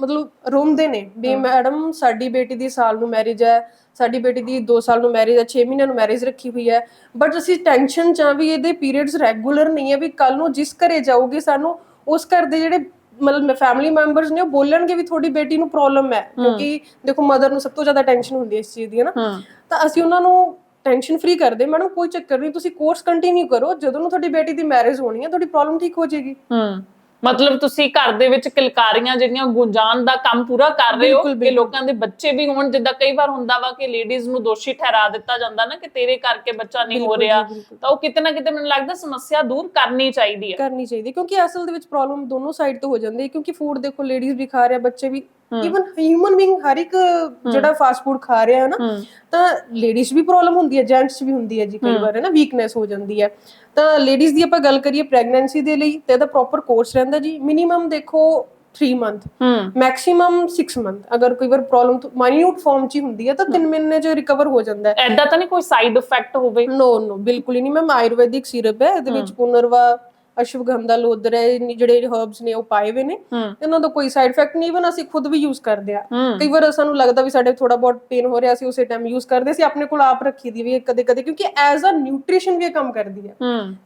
ਮਤਲਬ ਰੋਂਦੇ ਨੇ ਵੀ ਮੈਡਮ ਸਾਡੀ ਬੇਟੀ ਦੀ ਸਾਲ ਨੂੰ ਮੈਰਿਜ ਹੈ ਸਾਡੀ ਬੇਟੀ ਦੀ 2 ਸਾਲ ਨੂੰ ਮੈਰਿਜ ਹੈ 6 ਮਹੀਨਿਆਂ ਨੂੰ ਮੈਰਿਜ ਰੱਖੀ ਹੋਈ ਹੈ। ਬਟ ਅਸੀਂ ਟੈਨਸ਼ਨ ਚ ਆ ਵੀ ਇਹਦੇ ਪੀਰੀਅਡਸ ਰੈਗੂਲਰ ਨਹੀਂ ਹੈ ਵੀ ਕੱਲ ਨੂੰ ਜਿਸ ਘਰੇ ਜਾਊਗੀ ਸਾਨੂੰ ਉਸ ਘਰ ਦੇ ਜਿਹੜੇ ਮਤਲਬ ਫੈਮਿਲੀ ਮੈਂਬਰਸ ਨੇ ਉਹ ਬੋਲਣਗੇ ਵੀ ਤੁਹਾਡੀ ਬੇਟੀ ਨੂੰ ਪ੍ਰੋਬਲਮ ਹੈ। ਕਿਉਂਕਿ ਦੇਖੋ ਮਦਰ ਨੂੰ ਸਭ ਤੋਂ ਜ਼ਿਆਦਾ ਟੈਨਸ਼ਨ ਹੁੰਦੀ ਹੈ ਇਸ ਚੀਜ਼ ਦੀ ਹੈ ਨਾ? ਤਾਂ ਅਸੀਂ ਉਹਨਾਂ ਨੂੰ ਟੈਨਸ਼ਨ ਫ੍ਰੀ ਕਰਦੇ ਮੈਡਮ ਕੋਈ ਚੱਕਰ ਨਹੀਂ ਤੁਸੀਂ ਕੋਰਸ ਕੰਟੀਨਿਊ ਕਰੋ। ਜਦੋਂ ਨੂੰ ਤੁਹਾਡੀ ਬੇਟੀ ਦੀ ਮੈਰਿਜ ਹੋਣੀ ਹੈ ਤੁਹਾਡੀ ਪ੍ਰੋਬਲਮ ਠੀਕ ਹੋ ਜਾਏਗੀ। ਹਮ ਮਤਲਬ ਤੁਸੀਂ ਘਰ ਦੇ ਵਿੱਚ ਕਿਲਕਾਰੀਆਂ ਜਿਹੜੀਆਂ ਗੁੰਜਾਨ ਦਾ ਕੰਮ ਪੂਰਾ ਕਰ ਰਹੇ ਹੋ ਕਿ। ਲੋਕਾਂ ਦੇ ਬੱਚੇ ਵੀ ਹੋਣ ਜਿੱਦਾਂ ਕਈ ਵਾਰ ਹੁੰਦਾ ਵਾ ਕਿ ਲੇਡੀਜ਼ ਨੂੰ ਦੋਸ਼ੀ ਠਹਿਰਾ ਦਿੱਤਾ ਜਾਂਦਾ ਨਾ ਕਿ ਤੇਰੇ ਕਰਕੇ ਬੱਚਾ ਨਹੀਂ ਹੋ ਰਿਹਾ। ਤਾਂ ਉਹ ਕਿਤੇ ਨਾ ਕਿਤੇ ਮੈਨੂੰ ਲੱਗਦਾ ਸਮੱਸਿਆ ਦੂਰ ਕਰਨੀ ਚਾਹੀਦੀ ਹੈ ਕਰਨੀ ਚਾਹੀਦੀ ਕਿਉਂਕਿ ਅਸਲ ਦੇ ਵਿੱਚ ਪ੍ਰੋਬਲਮ ਦੋਨੋਂ ਸਾਈਡ ਤੋਂ ਹੋ ਜਾਂਦੀ ਹੈ ਕਿਉਂਕਿ ਫੂਡ ਦੇਖੋ ਲੇਡੀਜ਼ ਵੀ ਖਾ ਰਿਹਾ ਬੱਚੇ ਵੀ ਇਵਨ ਹਿਊਮਨ ਬੀਇੰਗ ਹਰ ਇੱਕ ਜਿਹੜਾ ਫਾਸਟ ਫੂਡ ਖਾ ਰਿਹਾ ਹੈ ਨਾ ਤਾਂ ਲੇਡੀਜ਼ ਵੀ ਪ੍ਰੋਬਲਮ ਹੁੰਦੀ ਹੈ ਜੈਂਟਸ ਵੀ ਹੁੰਦੀ ਹੈ ਜੀ ਕਈ ਵਾਰ ਹੈ ਨਾ ਵੀਕਨੈਸ ਹੋ ਜਾਂਦੀ ਹੈ। ਤਾਂ ਲੇਡੀਜ਼ ਦੀ ਆਪਾਂ ਗੱਲ ਕਰੀਏ ਪ੍ਰੈਗਨੈਂਸੀ ਦੇ ਲਈ ਤੇ ਇਹਦਾ ਪ੍ਰੋਪਰ ਕੋਰਸ ਰਹਿੰਦਾ ਜੀ ਮਿਨੀਮਮ ਦੇਖੋ 3 ਮੰਥ ਮੈਕਸਿਮਮ 6 ਮੰਥ ਅਗਰ ਕੋਈ ਵਾਰ ਪ੍ਰੋਬਲਮ ਮਾਈਨਿਊਟ ਫਾਰਮ ਚ ਹੁੰਦੀ ਹੈ ਤਾਂ 3 ਮਹੀਨੇ ਚ ਰਿਕਵਰ ਹੋ ਜਾਂਦਾ ਹੈ। ਐਦਾਂ ਤਾਂ ਨਹੀਂ ਕੋਈ ਸਾਈਡ ਇਫੈਕਟ ਹੋਵੇ? ਨੋ ਨੋ ਬਿਲਕੁਲ ਹੀ ਨਹੀਂ ਮੈਮ ਆਯੁਰਵੈਦਿਕ ਸਿਰਪ ਹੈ ਇਹਦੇ ਵਿੱਚ ਪੁਨਰਵਾ ਅਸ਼ਵਗੰਧਾ ਲੋਦਰ ਹੈ ਇੰਨੀ ਜਿਹੜੇ ਹਰਬਸ ਨੇ ਉਹ ਪਾਏ ਹੋਏ ਨੇ ਇਹਨਾਂ ਦਾ ਕੋਈ ਸਾਈਡ ਇਫੈਕਟ ਨਹੀਂ ਇਵਨ ਅਸੀਂ ਖੁਦ ਵੀ ਯੂਜ਼ ਕਰਦੇ ਆ। ਕਈ ਵਾਰ ਸਾਨੂੰ ਲੱਗਦਾ ਵੀ ਸਾਡੇ ਥੋੜਾ ਬਹੁਤ ਪੇਨ ਹੋ ਰਿਹਾ ਸੀ ਉਸੇ ਟਾਈਮ ਯੂਜ਼ ਕਰਦੇ ਸੀ ਆਪਣੇ ਕੋਲ ਆਪ ਰੱਖੀ ਦੀ ਵੀ ਕਦੇ ਕਦੇ ਕਿਉਂਕਿ ਐਜ਼ ਅ ਨਿਊਟ੍ਰੀਸ਼ਨ ਵੀ ਕੰਮ ਕਰਦੀ ਹੈ।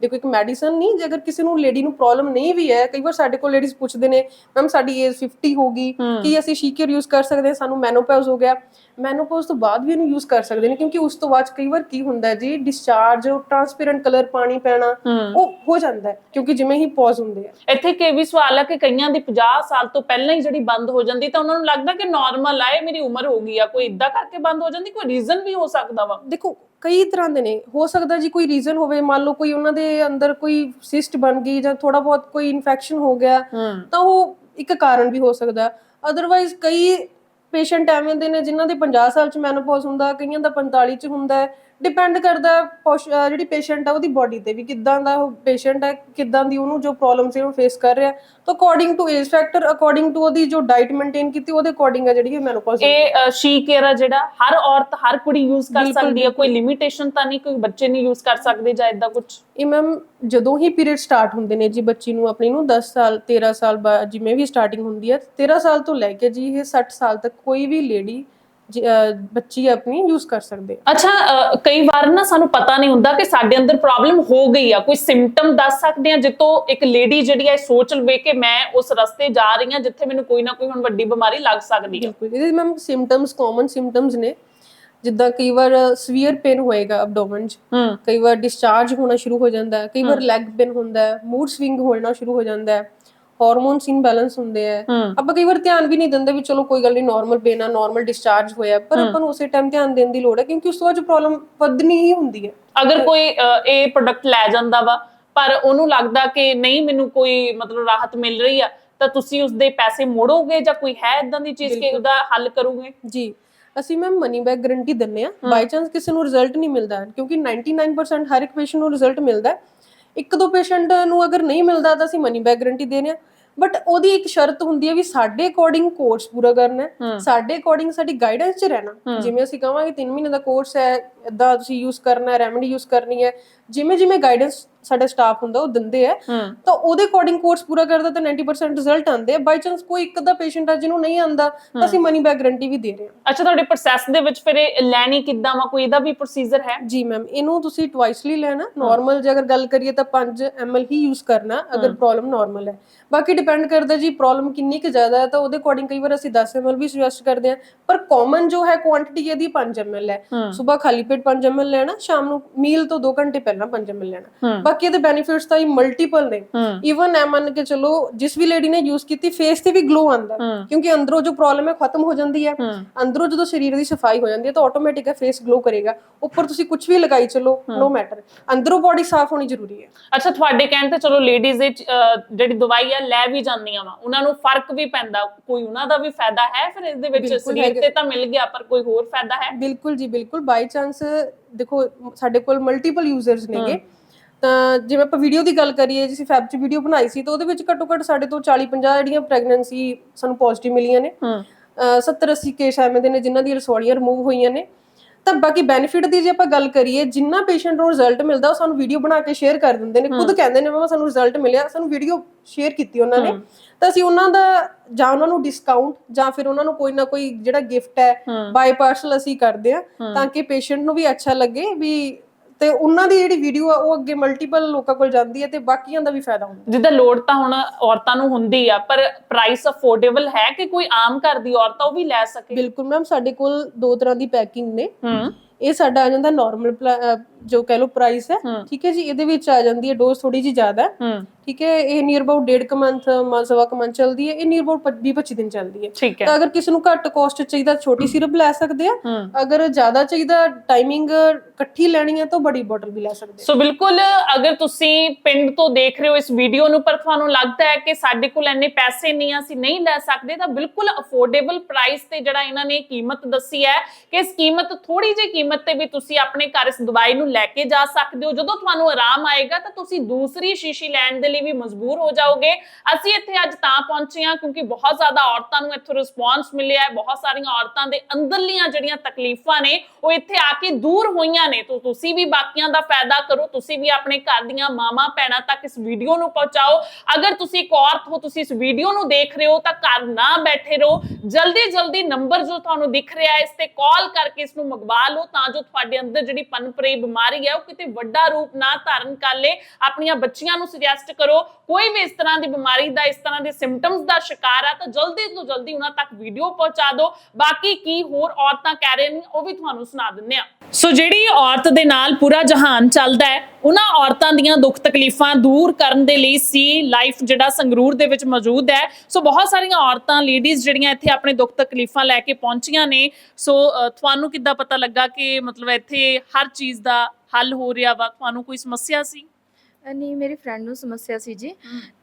ਦੇਖੋ ਇੱਕ ਮੈਡੀਸਨ ਨਹੀਂ ਜੇ ਅਗਰ ਕਿਸੇ ਨੂੰ ਲੇਡੀ ਨੂੰ ਪ੍ਰੋਬਲਮ ਨਹੀਂ ਵੀ ਹੈ ਕਈ ਵਾਰ ਸਾਡੇ ਕੋਲ ਲੇਡੀਜ਼ ਪੁੱਛਦੇ ਨੇ ਮੈਮ ਸਾਡੀ ਏਜ 50 ਹੋ ਗਈ ਕੀ ਅਸੀਂ ਸ਼ੀਕਰ ਯੂਜ਼ ਕਰ ਸਕਦੇ ਹਾਂ? ਸਾਨੂੰ ਮੈਨੋਪੌਜ਼ ਹੋ ਗਿਆ। ਮੈਨੋਪੌਜ਼ ਤੋਂ ਬਾਅਦ ਵੀ ਇਹਨੂੰ ਯੂਜ਼ ਕਰ ਸਕਦੇ ਨੇ ਕਿਉਂਕਿ ਉਸ ਤੋਂ ਬਾਅਦ ਕਈ ਵਾਰ ਕੀ ਹੁੰਦਾ ਜੀ ਡਿਸਚਾਰਜ ਟ੍ਰਾਂਸਪੇਰੈਂਟ ਕਲਰ ਪਾਣੀ ਪੈਣਾ ਉਹ ਹੋ ਜਾਂਦਾ ਹੈ। ਕਿਉਂਕਿ ਜਿਵੇਂ ਹੀ ਪੌਜ਼ ਹੁੰਦੇ ਆ। ਇੱਥੇ ਕਿ ਵੀ ਸਵਾਲ ਹੈ ਕਿ ਕਈਆਂ ਦੀ 50 ਸਾਲ ਤੋਂ ਪਹਿਲਾਂ ਹੀ ਜਿਹੜੀ ਬੰਦ ਹੋ ਜਾਂਦੀ ਤਾਂ ਉਹਨਾਂ ਨੂੰ ਲੱਗਦਾ ਕਿ ਨਾਰਮਲ ਆ ਇਹ ਮੇਰੀ ਉਮਰ ਹੋ ਗਈ ਆ ਕੋਈ ਇਦਾਂ ਕਰਕੇ ਬੰਦ ਹੋ ਜਾਂਦੀ ਕੋਈ ਰੀਜ਼ਨ ਵੀ ਹੋ ਸਕਦਾ ਵਾ? ਦੇਖੋ ਕਈ ਤਰ੍ਹਾਂ ਦੇ ਨੇ। ਹੋ ਸਕਦਾ ਜੀ ਕੋਈ ਰੀਜ਼ਨ ਹੋਵੇ ਮੰਨ ਲਓ ਕੋਈ ਉਹਨਾਂ ਦੇ ਅੰਦਰ ਕੋਈ ਸਿਸਟ ਬਣ ਗਈ ਜਾਂ ਥੋੜਾ ਬਹੁਤ ਕੋਈ ਇਨਫੈਕਸ਼ਨ ਹੋ ਗਿਆ ਤਾਂ ਉਹ ਇੱਕ ਕਾਰਨ ਵੀ ਹੋ ਸਕਦਾ। ਅਦਰਵਾਈਜ਼ ਕਈ ਪੇਸ਼ੈਂਟ ਐਵੇਂ ਦੇ ਨੇ ਜਿਨ੍ਹਾਂ ਦੇ 50 ਸਾਲ ਚ ਮੈਨੋਪੌਜ਼ ਹੁੰਦਾ ਕਈਆਂ ਦਾ 45 ਚ ਹੁੰਦਾ ਹੈ। ਡਿਪੈਂਡ ਕਰਦਾ ਹੈ ਪੋਸ਼- ਅਹ ਜਿਹੜੀ ਪੇਸ਼ੈਂਟ ਆ ਉਹਦੀ ਬਾਡੀ ਤੇ ਵੀ ਕਿੱਦਾਂ ਦਾ ਉਹ ਪੇਸ਼ੈਂਟ ਹੈ ਕਿੱਦਾਂ ਦੀ ਉਹਨੂੰ ਜੋ ਪ੍ਰੋਬਲਮ ਸੀ ਉਹ ਫੇਸ ਕਰ ਰਿਹਾ। ਤਾਂ according to age factor according to ਉਹਦੀ ਜੋ ਡਾਈਟ ਮੇਨਟੇਨ ਕੀਤੀ ਉਹਦੇ ਅਕੋਰਡਿੰਗ ਹੈ ਜਿਹੜੀ ਇਹ ਮੈਨੋਪੌਜ਼ ਇਹ ਸ਼ੀ ਕੇਅਰ ਆ ਜਿਹੜਾ ਹਰ ਔਰਤ ਹਰ ਕੁੜੀ ਯੂਜ਼ ਕਰ ਬਿਲਕੁਲ, ਸਕਦੀ ਹੈ ਕੋਈ ਲਿਮਿਟੇਸ਼ਨ ਤਾਂ ਨਹੀਂ ਕੋਈ ਬੱਚੇ ਨਹੀਂ ਯੂਜ਼ ਕਰ ਸਕਦੇ ਜਾਂ ਇਦਾਂ ਕੁਝ ਇਹ ਮੈਮ ਜਦੋਂ ਹੀ ਪੀਰੀਅਡ ਸਟਾਰਟ ਹੁੰਦੇ ਨੇ ਜੀ ਬੱਚੀ ਨੂੰ ਆਪਣੀ ਨੂੰ 10 ਸਾਲ 13 ਸਾਲ ਜਿਵੇਂ ਵੀ ਸਟਾਰਟਿੰਗ ਹੁੰਦੀ ਹੈ 13 ਸਾਲ ਤੋਂ ਲੈ ਕੇ ਜੀ ਇਹ 60 ਸਾਲ ਤੱਕ ਕੋਈ ਵੀ ਲੇਡੀ ਬੱਚੀ ਆਪਣੀ ਯੂਜ਼ ਕਰ ਸਕਦੇ ਆ। ਅੱਛਾ ਅ, ਕਈ ਵਾਰ ਨਾ ਸਾਨੂੰ ਪਤਾ ਨਹੀਂ ਹੁੰਦਾ ਕਿ ਸਾਡੇ ਅੰਦਰ ਪ੍ਰੋਬਲਮ ਹੋ ਗਈ ਆ। ਕੋਈ ਸਿੰਪਟਮ ਦੱਸ ਸਕਦੇ ਆ? ਜਿੱਤੋਂ ਇੱਕ ਲੇਡੀ ਜਿਹੜੀ ਹੈ ਸੋਚ ਲਵੇ ਕਿ ਮੈਂ ਉਸ ਰਸਤੇ ਜਾ ਰਹੀ ਹਾਂ ਜਿੱਥੇ ਮੈਨੂੰ ਕੋਈ ਨਾ ਕੋਈ ਹੁਣ ਵੱਡੀ ਬਿਮਾਰੀ ਲੱਗ ਸਕਦੀ ਹੈ ਬਿਲਕੁਲ। ਇਹਦੇ ਮੈਮ ਸਿੰਪਟਮਸ ਕਾਮਨ ਸਿੰਪਟਮਸ ਨੇ। ਜਿੱਦਾਂ ਕਈ ਵਾਰ ਸਵੀਅਰ ਪੇਨ ਹੋਏਗਾ ਅਬਡੋਮਨ 'ਚ। ਹੂੰ। ਕਈ ਵਾਰ ਡਿਸਚਾਰਜ ਹੋਣਾ ਸ਼ੁਰੂ ਹੋ ਜਾਂਦਾ। ਹੈ ਕਈ ਵਾਰ ਲੈਗ ਪੇਨ ਹੁੰਦਾ। ਹੈ ਮੂਡ ਸਵਿੰਗ ਹੋਣਾ ਸ਼ੁਰੂ ਹੋ ਜਾਂਦਾ। ਹੈ ਹਾਰਮੋਨਸ ਇਨਬੈਲੈਂਸ ਹੁੰਦੇ ਆ। ਆਪਾਂ ਕਈ ਵਾਰ ਧਿਆਨ ਵੀ ਨਹੀਂ ਦਿੰਦੇ ਵੀ ਚਲੋ ਕੋਈ ਗੱਲ ਨਹੀਂ ਨਾਰਮਲ ਆ ਨਾਰਮਲ ਡਿਸਚਾਰਜ ਹੋਇਆ ਪਰ ਆਪਾਂ ਨੂੰ ਉਸੇ ਟਾਈਮ ਧਿਆਨ ਦੇਣ ਦੀ ਲੋੜ ਹੈ ਕਿਉਂਕਿ ਉਸ ਤੋਂ ਬਾਅਦ ਪ੍ਰੋਬਲਮ ਵਧਣੀ ਹੀ ਹੁੰਦੀ ਹੈ। ਅਗਰ ਕੋਈ ਇਹ ਪ੍ਰੋਡਕਟ ਲੈ ਜਾਂਦਾ ਵਾ ਪਰ ਉਹਨੂੰ ਲੱਗਦਾ ਕਿ ਨਹੀਂ ਮੈਨੂੰ ਕੋਈ ਮਤਲਬ ਰਾਹਤ ਮਿਲ ਰਹੀ ਆ ਤਾਂ ਤੁਸੀਂ ਉਸ ਦੇ ਪੈਸੇ ਮੋੜੋਗੇ ਜਾਂ ਕੋਈ ਹੈ ਇਦਾਂ ਦੀ ਚੀਜ਼ ਕਿ ਉਹਦਾ ਹੱਲ ਕਰੋਗੇ? ਜੀ। ਅਸੀਂ ਮੈਮ ਮਨੀ ਬੈਕ ਗਾਰੰਟੀ ਦਿੰਨੇ ਆ ਬਾਈ ਚਾਂਸ ਕਿਸੇ ਨੂੰ ਰਿਜ਼ਲਟ ਨਹੀਂ ਮਿਲਦਾ। ਕਿਉਂਕਿ 99% ਹਰ ਇੱਕ ਪੇਸ਼ੈਂਟ ਨੂੰ ਰਿਜ਼ਲਟ ਮਿਲਦਾ ਹੈ। ਇੱਕ ਦੋ ਪੇਸ਼ੈਂਟ ਨੂੰ ਅਗਰ ਨਹੀਂ ਮਿਲਦਾ ਤਾਂ ਅਸੀਂ ਮਨੀ ਬੈਕ ਗਾਰੰਟੀ ਦੇਨੇ ਆ ਬਟ ਉਹਦੀ ਇੱਕ ਸ਼ਰਤ ਹੁੰਦੀ ਹੈ ਵੀ ਸਾਡੇ ਅਕੋਰਡਿੰਗ ਕੋਰਸ ਪੂਰਾ ਕਰਨਾ ਹੈ। ਸਾਡੇ ਅਕੋਰਡਿੰਗ ਸਾਡੀ ਗਾਈਡੈਂਸ 'ਚ ਰਹਿਣਾ। ਜਿਵੇਂ ਅਸੀਂ ਕਹਾਂਗੇ 3 ਮਹੀਨੇ ਦਾ ਕੋਰਸ ਹੈ ਇਦਾਂ ਤੁਸੀਂ ਯੂਜ਼ ਕਰਨਾ ਹੈ ਰੈਮਡੀ ਯੂਜ਼ ਕਰਨੀ ਹੈ ਜਿਵੇਂ ਜਿਵੇਂ ਗਾਈਡੈਂਸ ਸਾਡਾ ਸਟਾਫ ਹੁੰਦਾ ਉਹ ਦਿੰਦੇ ਆ ਤਾਂ ਉਹਦੇ ਅਕੋਰਡਿੰਗ ਕੋਰਸ ਪੂਰਾ ਕਰਦਾ ਤਾਂ 90% ਰਿਜ਼ਲਟ ਆਉਂਦੇ ਆ ਬਾਈ ਚਾਂਸ ਕੋਈ ਇੱਕ ਅੱਧਾ ਪੇਸ਼ੈਂਟ ਆ ਜਿਹਨੂੰ ਨਹੀਂ ਆਉਂਦਾ ਤਾਂ ਅਸੀਂ ਮਨੀ ਬੈਕ ਗਾਰੰਟੀ ਵੀ ਦੇ ਰਹੇ ਹਾਂ। ਅੱਛਾ ਤੁਹਾਡੇ ਪ੍ਰੋਸੈਸ ਦੇ ਵਿੱਚ ਫਿਰ ਇਹ ਲੈਣੀ ਕਿੱਦਾਂ ਵਾ? ਕੋਈ ਇਹਦਾ ਵੀ ਪ੍ਰੋਸੀਜਰ ਹੈ? ਜੀ ਮੈਮ ਇਹਨੂੰ ਤੁਸੀਂ ਟਵਾਈਸਲੀ ਲੈਣਾ ਨਾਰਮਲ ਜੇ ਅਗਰ ਗੱਲ ਕਰੀਏ ਤਾਂ 5 ml ਹੀ ਯੂਜ਼ ਕਰਨਾ ਅਗਰ ਪ੍ਰੋਬਲਮ ਨਾਰਮਲ ਹੈ। ਬਾਕੀ ਡਿਪੈਂਡ ਕਰਦਾ ਜੀ ਪ੍ਰੋਬਲਮ ਕਿੰਨੀ ਕੁ ਜ਼ਿਆਦਾ ਹੈ ਤਾਂ ਉਹਦੇ ਅਕੋਰਡਿੰਗ ਕਈ ਵਾਰ ਅਸੀਂ 10 ml ਵੀ ਸੁਜੈਸਟ ਕਰਦੇ ਹਾਂ ਪਰ ਕਾਮਨ ਜੋ ਹੈ ਕੁਆਂਟੀਟੀ ਇਹਦੀ 5 ml ਹੈ। ਸਵੇਰ ਖਾਲੀ ਪੇਟ 5 ml ਲੈਣਾ ਸ਼ਾਮ ਨੂੰ ਮੀਲ ਤੋਂ 2 ਘੰਟੇ ਪਹਿਲਾਂ 5 ml ਲੈਣਾ। ਬਾਕੀ ਇਹਦੇ ਬੈਨੀਫਿਟਸ ਤਾਂ ਹੀ ਮਲਟੀਪਲ ਨੇ। ਇਵਨ ਐ ਮੰਨ ਕੇ ਚਲੋ ਜਿਸ ਵੀ ਲੇਡੀ ਨੇ ਯੂਜ਼ ਕੀਤੀ ਫੇਸ ਤੇ ਵੀ ਗਲੋ ਆਉਂਦਾ। ਕਿਉਂਕਿ ਅੰਦਰੋਂ ਜੋ ਪ੍ਰੋਬਲਮ ਹੈ ਖਤਮ ਹੋ ਜਾਂਦੀ ਹੈ। ਅੰਦਰੋਂ ਜਦੋਂ ਸਰੀਰ ਦੀ ਸਫ਼ਾਈ ਹੋ ਜਾਂਦੀ ਹੈ ਤਾਂ ਆਟੋਮੈਟਿਕ ਹੈ ਫੇਸ ਗਲੋ ਕਰੇਗਾ। ਉੱਪਰ ਤੁਸੀਂ ਕੁਝ ਵੀ ਲਗਾਈ ਚਲੋ ਨੋ ਮੈਟਰ ਅੰਦਰੋਂ ਬਾਡੀ ਸਾਫ਼ ਹੋਣੀ ਜ਼ਰੂਰੀ ਹੈ। ਅੱਛਾ ਤੁਹਾਡੇ ਕਹਿਣ ਤੇ ਚਲੋ ਲੇਡੀਜ਼ ਅਹ, ਜਿਹੜੀ ਦਵਾਈ ਆ ਲੈ ਵੀ ਜਾਂਦੀਆਂ ਵਾ। ਉਹਨਾਂ ਨੂੰ ਫ਼ਰਕ ਵੀ ਪੈਂਦਾ। ਕੋਈ ਉਹਨਾਂ ਦਾ ਵੀ ਫਾਇਦਾ ਹੈ ਫਿਰ ਇਸ ਦੇ ਵਿੱਚ ਸਰੀਰ। ਤੇ ਤਾਂ ਮਿਲ ਗਿਆ ਪਰ ਕੋਈ ਹੋਰ ਫਾਇਦਾ ਹੈ? ਬਿਲਕੁਲ ਜੀ ਬਿਲਕੁਲ। ਬਾਈ ਚਾਂਸ ਦੇਖੋ ਸਾਡੇ ਕੋਲ ਮਲਟੀਪਲ ਯੂਜ਼ਰਸ ਨੇਗੇ। ਤਾਂ ਜਿਵੇਂ ਆਪਾਂ ਵੀਡੀਓ ਦੀ ਗੱਲ ਕਰੀਏ ਜਿਵੇਂ ਫੈਬ 'ਚ ਵੀਡੀਓ ਬਣਾਈ ਸੀ ਤਾਂ ਉਹਦੇ ਵਿੱਚ ਘੱਟੋ ਘੱਟ ਸਾਡੇ ਤੋਂ 40 50 ਜਿਹੜੀਆਂ ਪ੍ਰੈਗਨੈਂਸੀ ਸਾਨੂੰ ਪੋਜ਼ਿਟਿਵ ਮਿਲੀਆਂ ਨੇ। ਹੂੰ। ਅਹ 70 80 ਕੇਸ ਐਵੇਂ ਦੇ ਨੇ ਜਿਨ੍ਹਾਂ ਦੀਆਂ ਰਸੌਲੀਆਂ ਰਿਮੂਵ ਹੋਈਆਂ ਨੇ। ਤਾਂ ਬਾਕੀ ਬੈਨੀਫਿਟ ਦੀ ਜੇ ਆਪਾਂ ਗੱਲ ਕਰੀਏ ਜਿੰਨਾ ਪੇਸ਼ੈਂਟ ਨੂੰ ਰਿਜ਼ਲਟ ਮਿਲਦਾ ਉਹ ਸਾਨੂੰ ਵੀਡੀਓ ਬਣਾ ਕੇ ਸ਼ੇਅਰ ਕਰ ਦਿੰਦੇ ਨੇ। ਖੁਦ ਕਹਿੰਦੇ ਨੇ ਮਮਾ ਸਾਨੂੰ ਰਿਜ਼ਲਟ ਮਿਲਿਆ। ਸਾਨੂੰ ਵੀਡੀਓ ਸ਼ੇਅਰ ਕੀਤੀ ਉਹਨਾਂ ਨੇ। ਤਾਂ ਅਸੀਂ ਉਹਨਾਂ ਦਾ ਜਾਂ ਉਹਨਾਂ ਨੂੰ ਡਿਸਕਾਊਂਟ ਜਾਂ ਫਿਰ ਉਹਨਾਂ ਨੂੰ ਕੋਈ ਨਾ ਕੋਈ ਜਿਹੜਾ ਗਿਫਟ ਹੈ। ਬਾਈ ਪਾਰਸਲ ਅਸੀਂ ਕਰਦੇ ਆ ਤਾਂ ਕਿ ਪੇਸ਼ੈਂਟ ਨੂੰ ਵੀ ਅੱਛਾ ਲੱਗੇ ਵੀ ਤੇ ਉਹਨਾਂ ਦੀ ਜਿਹੜੀ ਵੀਡੀਓ ਆ ਉਹ ਅੱਗੇ ਮਲਟੀਪਲ ਲੋਕਾਂ ਕੋਲ ਜਾਂਦੀ ਹੈ ਤੇ ਬਾਕੀਆਂ ਦਾ ਵੀ ਫਾਇਦਾ ਹੁੰਦਾ ਜਿੱਦਾਂ ਲੋੜ ਤਾਂ ਹੁਣ ਔਰਤਾਂ ਨੂੰ ਹੁੰਦੀ ਆ ਪਰ ਪ੍ਰਾਈਸ ਅਫੋਰਡੇਬਲ ਹੈ ਕਿ ਕੋਈ ਆਮ ਘਰ ਦੀ ਔਰਤ ਉਹ ਵੀ ਲੈ ਸਕੇ? ਬਿਲਕੁਲ ਮੈਮ ਸਾਡੇ ਕੋਲ ਦੋ ਤਰ੍ਹਾਂ ਦੀ ਪੈਕਿੰਗ ਨੇ। ਹੂੰ। ਇਹ ਸਾਡਾ ਆ ਜਾਂਦਾ ਨਾਰਮਲ ਜੋ ਕਹਿ ਲਓ ਪ੍ਰਾਈਸ ਹੈ। ਠੀਕ ਹੈ ਜੀ ਇਹਦੇ ਵਿੱਚ ਆ ਜਾਂਦੀ ਹੈ ਡੋਜ਼ ਥੋੜੀ ਜੀ ਜ਼ਿਆਦਾ। ਠੀਕ ਹੈ ਇਹ ਨੀਅਰ ਅਬਾਊਟ ਡੇਢ ਕ ਮੰਥ ਸਵਾ ਕ ਮੰਥ ਚੱਲਦੀ ਹੈ ਇਹ ਨੀਅਰ ਅਬਾਊਟ 20 25 ਦਿਨ ਚੱਲਦੀ ਹੈ। ਤਾਂ ਅਗਰ ਕਿਸੇ ਨੂੰ ਘੱਟ ਕਾਸਟ ਚਾਹੀਦਾ ਛੋਟੀ ਸਿਰਪ ਲੈ ਸਕਦੇ ਆ। ਅਗਰ ਜ਼ਿਆਦਾ ਚਾਹੀਦਾ ਟਾਈਮਿੰਗ ਇਕੱਠੀ ਲੈਣੀ ਹੈ ਤਾਂ ਬੜੀ ਬੋਟਲ ਵੀ ਲੈ ਸਕਦੇ ਸੋ ਬਿਲਕੁਲ ਅਗਰ ਤੁਸੀਂ ਪਿੰਡ ਤੋਂ ਦੇਖ ਰਹੇ ਹੋ ਇਸ ਵੀਡੀਓ ਨੂੰ ਪਰ ਤੁਹਾਨੂੰ ਲੱਗਦਾ ਹੈ ਕਿ ਸਾਡੇ ਕੋਲ ਇੰਨੇ ਪੈਸੇ ਨਹੀਂ ਆ, ਅਸੀਂ ਨਹੀਂ ਲੈ ਸਕਦੇ ਤਾਂ ਬਿਲਕੁਲ ਅਫੋਰਡੇਬਲ ਪ੍ਰਾਈਸ ਤੇ ਜਿਹੜਾ ਇਹਨਾਂ ਨੇ ਕੀਮਤ ਦੱਸੀ ਹੈ ਕਿ ਇਸ ਕੀਮਤ ਥੋੜੀ ਜਿਹੀ ਕੀਮਤ ਤੇ ਵੀ ਤੁਸੀਂ ਆਪਣੇ ਘਰ ਇਸ ਦਵਾਈ ਨੂੰ ਲੈ ਕੇ ਜਾ ਸਕਦੇ ਹੋ। ਜਦੋਂ ਤੁਹਾਨੂੰ ਆਰਾਮ ਆਏਗਾ ਤਾਂ ਤੁਸੀਂ ਦੂਸਰੀ ਸ਼ੀਸ਼ੀ ਲੈਣ ਦੇ ਲਈ ਵੀ ਮਜਬੂਰ ਹੋ ਜਾਓਗੇ। ਅਸੀਂ ਇੱਥੇ ਅੱਜ ਤਾਂ ਪਹੁੰਚੇ ਹਾਂ ਕਿਉਂਕਿ ਬਹੁਤ ਜ਼ਿਆਦਾ ਔਰਤਾਂ ਨੂੰ ਇੱਥੋਂ ਰਿਸਪੌਂਸ ਮਿਲਿਆ ਹੈ। ਬਹੁਤ ਸਾਰੀਆਂ ਔਰਤਾਂ ਦੇ ਅੰਦਰਲੀਆਂ ਜਿਹੜੀਆਂ ਤਕਲੀਫਾਂ ਨੇ, ਉਹ ਇੱਥੇ ਆ ਕੇ ਦੂਰ ਹੋਈਆਂ ਨੇ। ਤਾਂ ਤੁਸੀਂ ਵੀ ਬਾਕੀਆਂ ਦਾ ਫਾਇਦਾ ਕਰੋ, ਤੁਸੀਂ ਵੀ ਆਪਣੇ ਘਰ ਦੀਆਂ ਮਾਵਾਂ ਭੈਣਾਂ ਤੱਕ ਇਸ ਵੀਡੀਓ ਨੂੰ ਪਹੁੰਚਾਓ। ਅਗਰ ਤੁਸੀਂ ਇੱਕ ਔਰਤ ਹੋ, ਤੁਸੀਂ ਇਸ ਵੀਡੀਓ ਨੂੰ ਦੇਖ ਰਹੇ ਹੋ, ਤਾਂ ਘਰ ਨਾ ਬੈਠੇ ਰਹੋ। ਜਲਦੀ ਜਲਦੀ ਨੰਬਰ ਜੋ ਤੁਹਾਨੂੰ ਦਿਖ ਰਿਹਾ ਹੈ, ਇਸ ਤੇ ਕਾਲ ਕਰਕੇ ਇਸ ਨੂੰ ਮੰਗਵਾ ਲਓ ਤਾਂ ਜੋ ਤੁਹਾਡੇ ਅੰਦਰ ਜਿਹੜੀ ਪਨਪਰੇ ਬਿਮਾਰੀ ਹੈ ਉਹ ਕਿਤੇ ਵੱਡਾ ਰੂਪ ਨਾ ਧਾਰਨ ਕਰ ਲੇ। ਆਪਣੀਆਂ ਬੱਚੀਆਂ ਨੂੰ ਸੁਜੈਸਟ ਕਰੋ, ਕੋਈ ਵੀ ਇਸ ਤਰ੍ਹਾਂ ਦੀ ਬਿਮਾਰੀ ਦਾ, ਇਸ ਤਰ੍ਹਾਂ ਦੇ ਸਿੰਪਟਮਸ ਦਾ ਸ਼ਿਕਾਰ ਹੈ ਤਾਂ ਜਲਦੀ ਤੋਂ ਜਲਦੀ ਉਹਨਾਂ ਤੱਕ ਵੀਡੀਓ ਪਹੁੰਚਾ ਦਿਓ ਬਾਕੀ ਕੀ ਹੋਰ ਔਰਤਾਂ ਕਹਿ ਰਹੇ ਨੇ, ਉਹ ਵੀ ਤੁਹਾਨੂੰ ਸੁਣਾ ਦਿੰਦੇ ਆ ਸੋ ਜਿਹੜੀ ਔਰਤ ਦੇ ਨਾਲ ਪੂਰਾ ਜਹਾਨ ਚੱਲਦਾ ਹੈ, ਉਹਨਾਂ ਔਰਤਾਂ ਦੀਆਂ ਦੁੱਖ ਤਕਲੀਫਾਂ ਦੂਰ ਕਰਨ ਦੇ ਲਈ ਸੀ ਲਾਈਫ ਜਿਹੜਾ ਸੰਗਰੂਰ ਦੇ ਵਿੱਚ ਮੌਜੂਦ ਹੈ। ਸੋ ਬਹੁਤ ਸਾਰੀਆਂ ਔਰਤਾਂ ਲੇਡੀਜ਼ ਜਿਹੜੀਆਂ ਇੱਥੇ ਆਪਣੇ ਦੁੱਖ ਤਕਲੀਫਾਂ ਲੈ ਕੇ ਪਹੁੰਚੀਆਂ ਨੇ। ਸੋ ਤੁਹਾਨੂੰ ਕਿੱਦਾਂ ਪਤਾ ਲੱਗਾ ਕਿ ਮਤਲਬ ਇੱਥੇ ਹਰ ਚੀਜ਼ ਦਾ ਹੱਲ ਹੋ ਰਿਹਾ ਵਾ? ਤੁਹਾਨੂੰ ਕੋਈ ਸਮੱਸਿਆ ਸੀ? ਨਹੀਂ ਮੇਰੀ ਫਰੈਂਡ ਨੂੰ ਸਮੱਸਿਆ ਸੀ ਜੀ।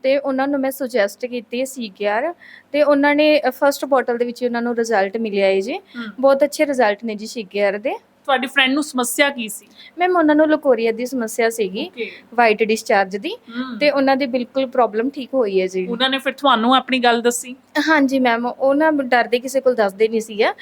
ਤੇ ਉਹਨਾਂ ਨੂੰ ਮੈਂ ਸੁਜੈਸਟ ਕੀਤੀ ਸੀ ਕੇਅਰ ਤੇ ਉਹਨਾਂ ਨੇ ਫਰਸਟ ਬੋਟਲ ਦੇ ਵਿੱਚ ਉਹਨਾਂ ਨੂੰ ਰਿਜ਼ਲਟ ਮਿਲਿਆ ਹੈ ਜੀ। ਬਹੁਤ ਅੱਛੇ ਰਿਜ਼ਲਟ ਨੇ ਜੀ ਸ਼ੀਕੇਅਰ ਦੇ। ਤੁਹਾਡੀ ਫਰੈਂਡ ਨੂੰ ਸਮੱਸਿਆ ਕੀ ਸੀ? ਮੈਮ ਉਹਨਾਂ ਨੂੰ ਲਕੋਰੀਆ ਦੀ ਸਮੱਸਿਆ ਸੀਗੀ ਵਾਈਟ ਡਿਸਚਾਰਜ ਦੀ ਤੇ ਉਹਨਾਂ ਦੀ ਬਿਲਕੁਲ ਪ੍ਰੋਬਲਮ ਠੀਕ ਹੋਈ ਹੈ ਜੀ। ਉਹਨਾਂ ਨੇ ਫਿਰ ਤੁਹਾਨੂੰ ਆਪਣੀ ਗੱਲ ਦੱਸੀ? ਹਾਂਜੀ ਮੈਮ ਉਹ ਨਾ ਡਰਦੇ ਕਿਸੇ ਕੋਲ ਦੱਸਦੇ ਨਹੀਂ ਸੀਗਾ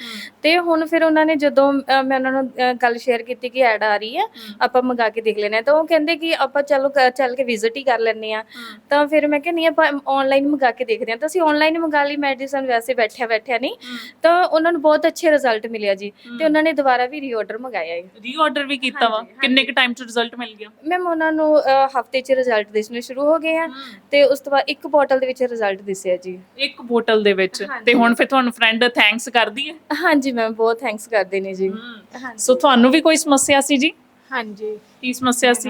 ਤੇ ਹੁਣ ਫਿਰ ਉਹਨਾਂ ਨੇ ਜਦੋਂ ਅ, ਮੈਂ ਉਹਨਾਂ ਨੂੰ ਅ, ਗੱਲ ਸ਼ੇਅਰ ਕੀਤੀ ਕਿ ਐਡ ਆ ਰਹੀ ਹੈ ਆਪਾਂ ਮੰਗਾ ਕੇ ਦੇਖ ਲੈਣਾ ਤਾਂ ਉਹ ਕਹਿੰਦੇ ਕਿ ਆਪਾਂ ਚਲੋ ਕ- ਚੱਲ ਕੇ ਵਿਜ਼ਿਟ ਹੀ ਕਰ ਲੈਂਦੇ ਆ ਤਾਂ ਫਿਰ ਮੈਂ ਕਿਹਾ ਨਹੀਂ ਆਪਾਂ ਆਨਲਾਈਨ ਮੰਗਾ ਕੇ ਦੇਖਦੇ ਹਾਂ। ਤਾਂ ਅਸੀਂ ਆਨਲਾਈਨ ਮੰਗਾ ਲਈ ਮੈਡੀਸਨ ਵੈਸੇ ਬੈਠਿਆ ਬੈਠਿਆ ਨਹੀਂ ਤਾਂ ਉਹਨਾਂ ਨੂੰ ਬਹੁਤ ਅੱਛੇ ਰਿਜ਼ਲਟ ਮਿਲਿਆ ਜੀ। ਤੇ ਉਹਨਾਂ ਨੇ ਦੁਬਾਰਾ ਵੀ ਰੀਆਰਡਰ ਮੰਗਾਇਆ ਹੈ ਰੀਆਰਡਰ ਵੀ ਕੀਤਾ ਵਾ। ਹਾਂਜੀ, ਕਿੰਨੇ ਕ ਟਾਈਮ ਚ ਰਿਜ਼ਲਟ ਮਿਲ ਗਿਆ? ਮੈਮ ਉਹਨਾਂ ਨੂੰ ਹਫ਼ਤੇ 'ਚ ਰਿਜ਼ਲਟ ਦਿਸਣੇ ਸ਼ੁਰੂ ਹੋ ਗਏ ਆ ਤੇ ਉਸ ਤੋਂ ਬਾਅਦ ਇੱਕ ਬੋਟਲ ਦੇ ਵਿੱਚ ਰਿਜ਼ਲਟ ਦਿਸਿਆ ਜੀ। ਇੱਕ ਬੋਟਲ ਦੇ ਵਿੱਚ। ਹਾਂਜੀ। ਤੇ ਹੁਣ ਫਿਰ ਤੁਹਾਨੂੰ ਫਰੈਂਡ ਥੈਂਕਸ ਕਰਦੀ ਹੈ? ਹਾਂਜੀ ਮੈਮ ਬਹੁਤ ਥੈਂਕਸ ਕਰਦੇ ਨੇ ਜੀ। ਹਾਂਜੀ। ਸੋ ਤੁਹਾਨੂੰ ਵੀ ਕੋਈ ਸਮੱਸਿਆ ਸੀ ਜੀ? ਹਾਂਜੀ। ਕੀ ਸਮੱਸਿਆ ਸੀ?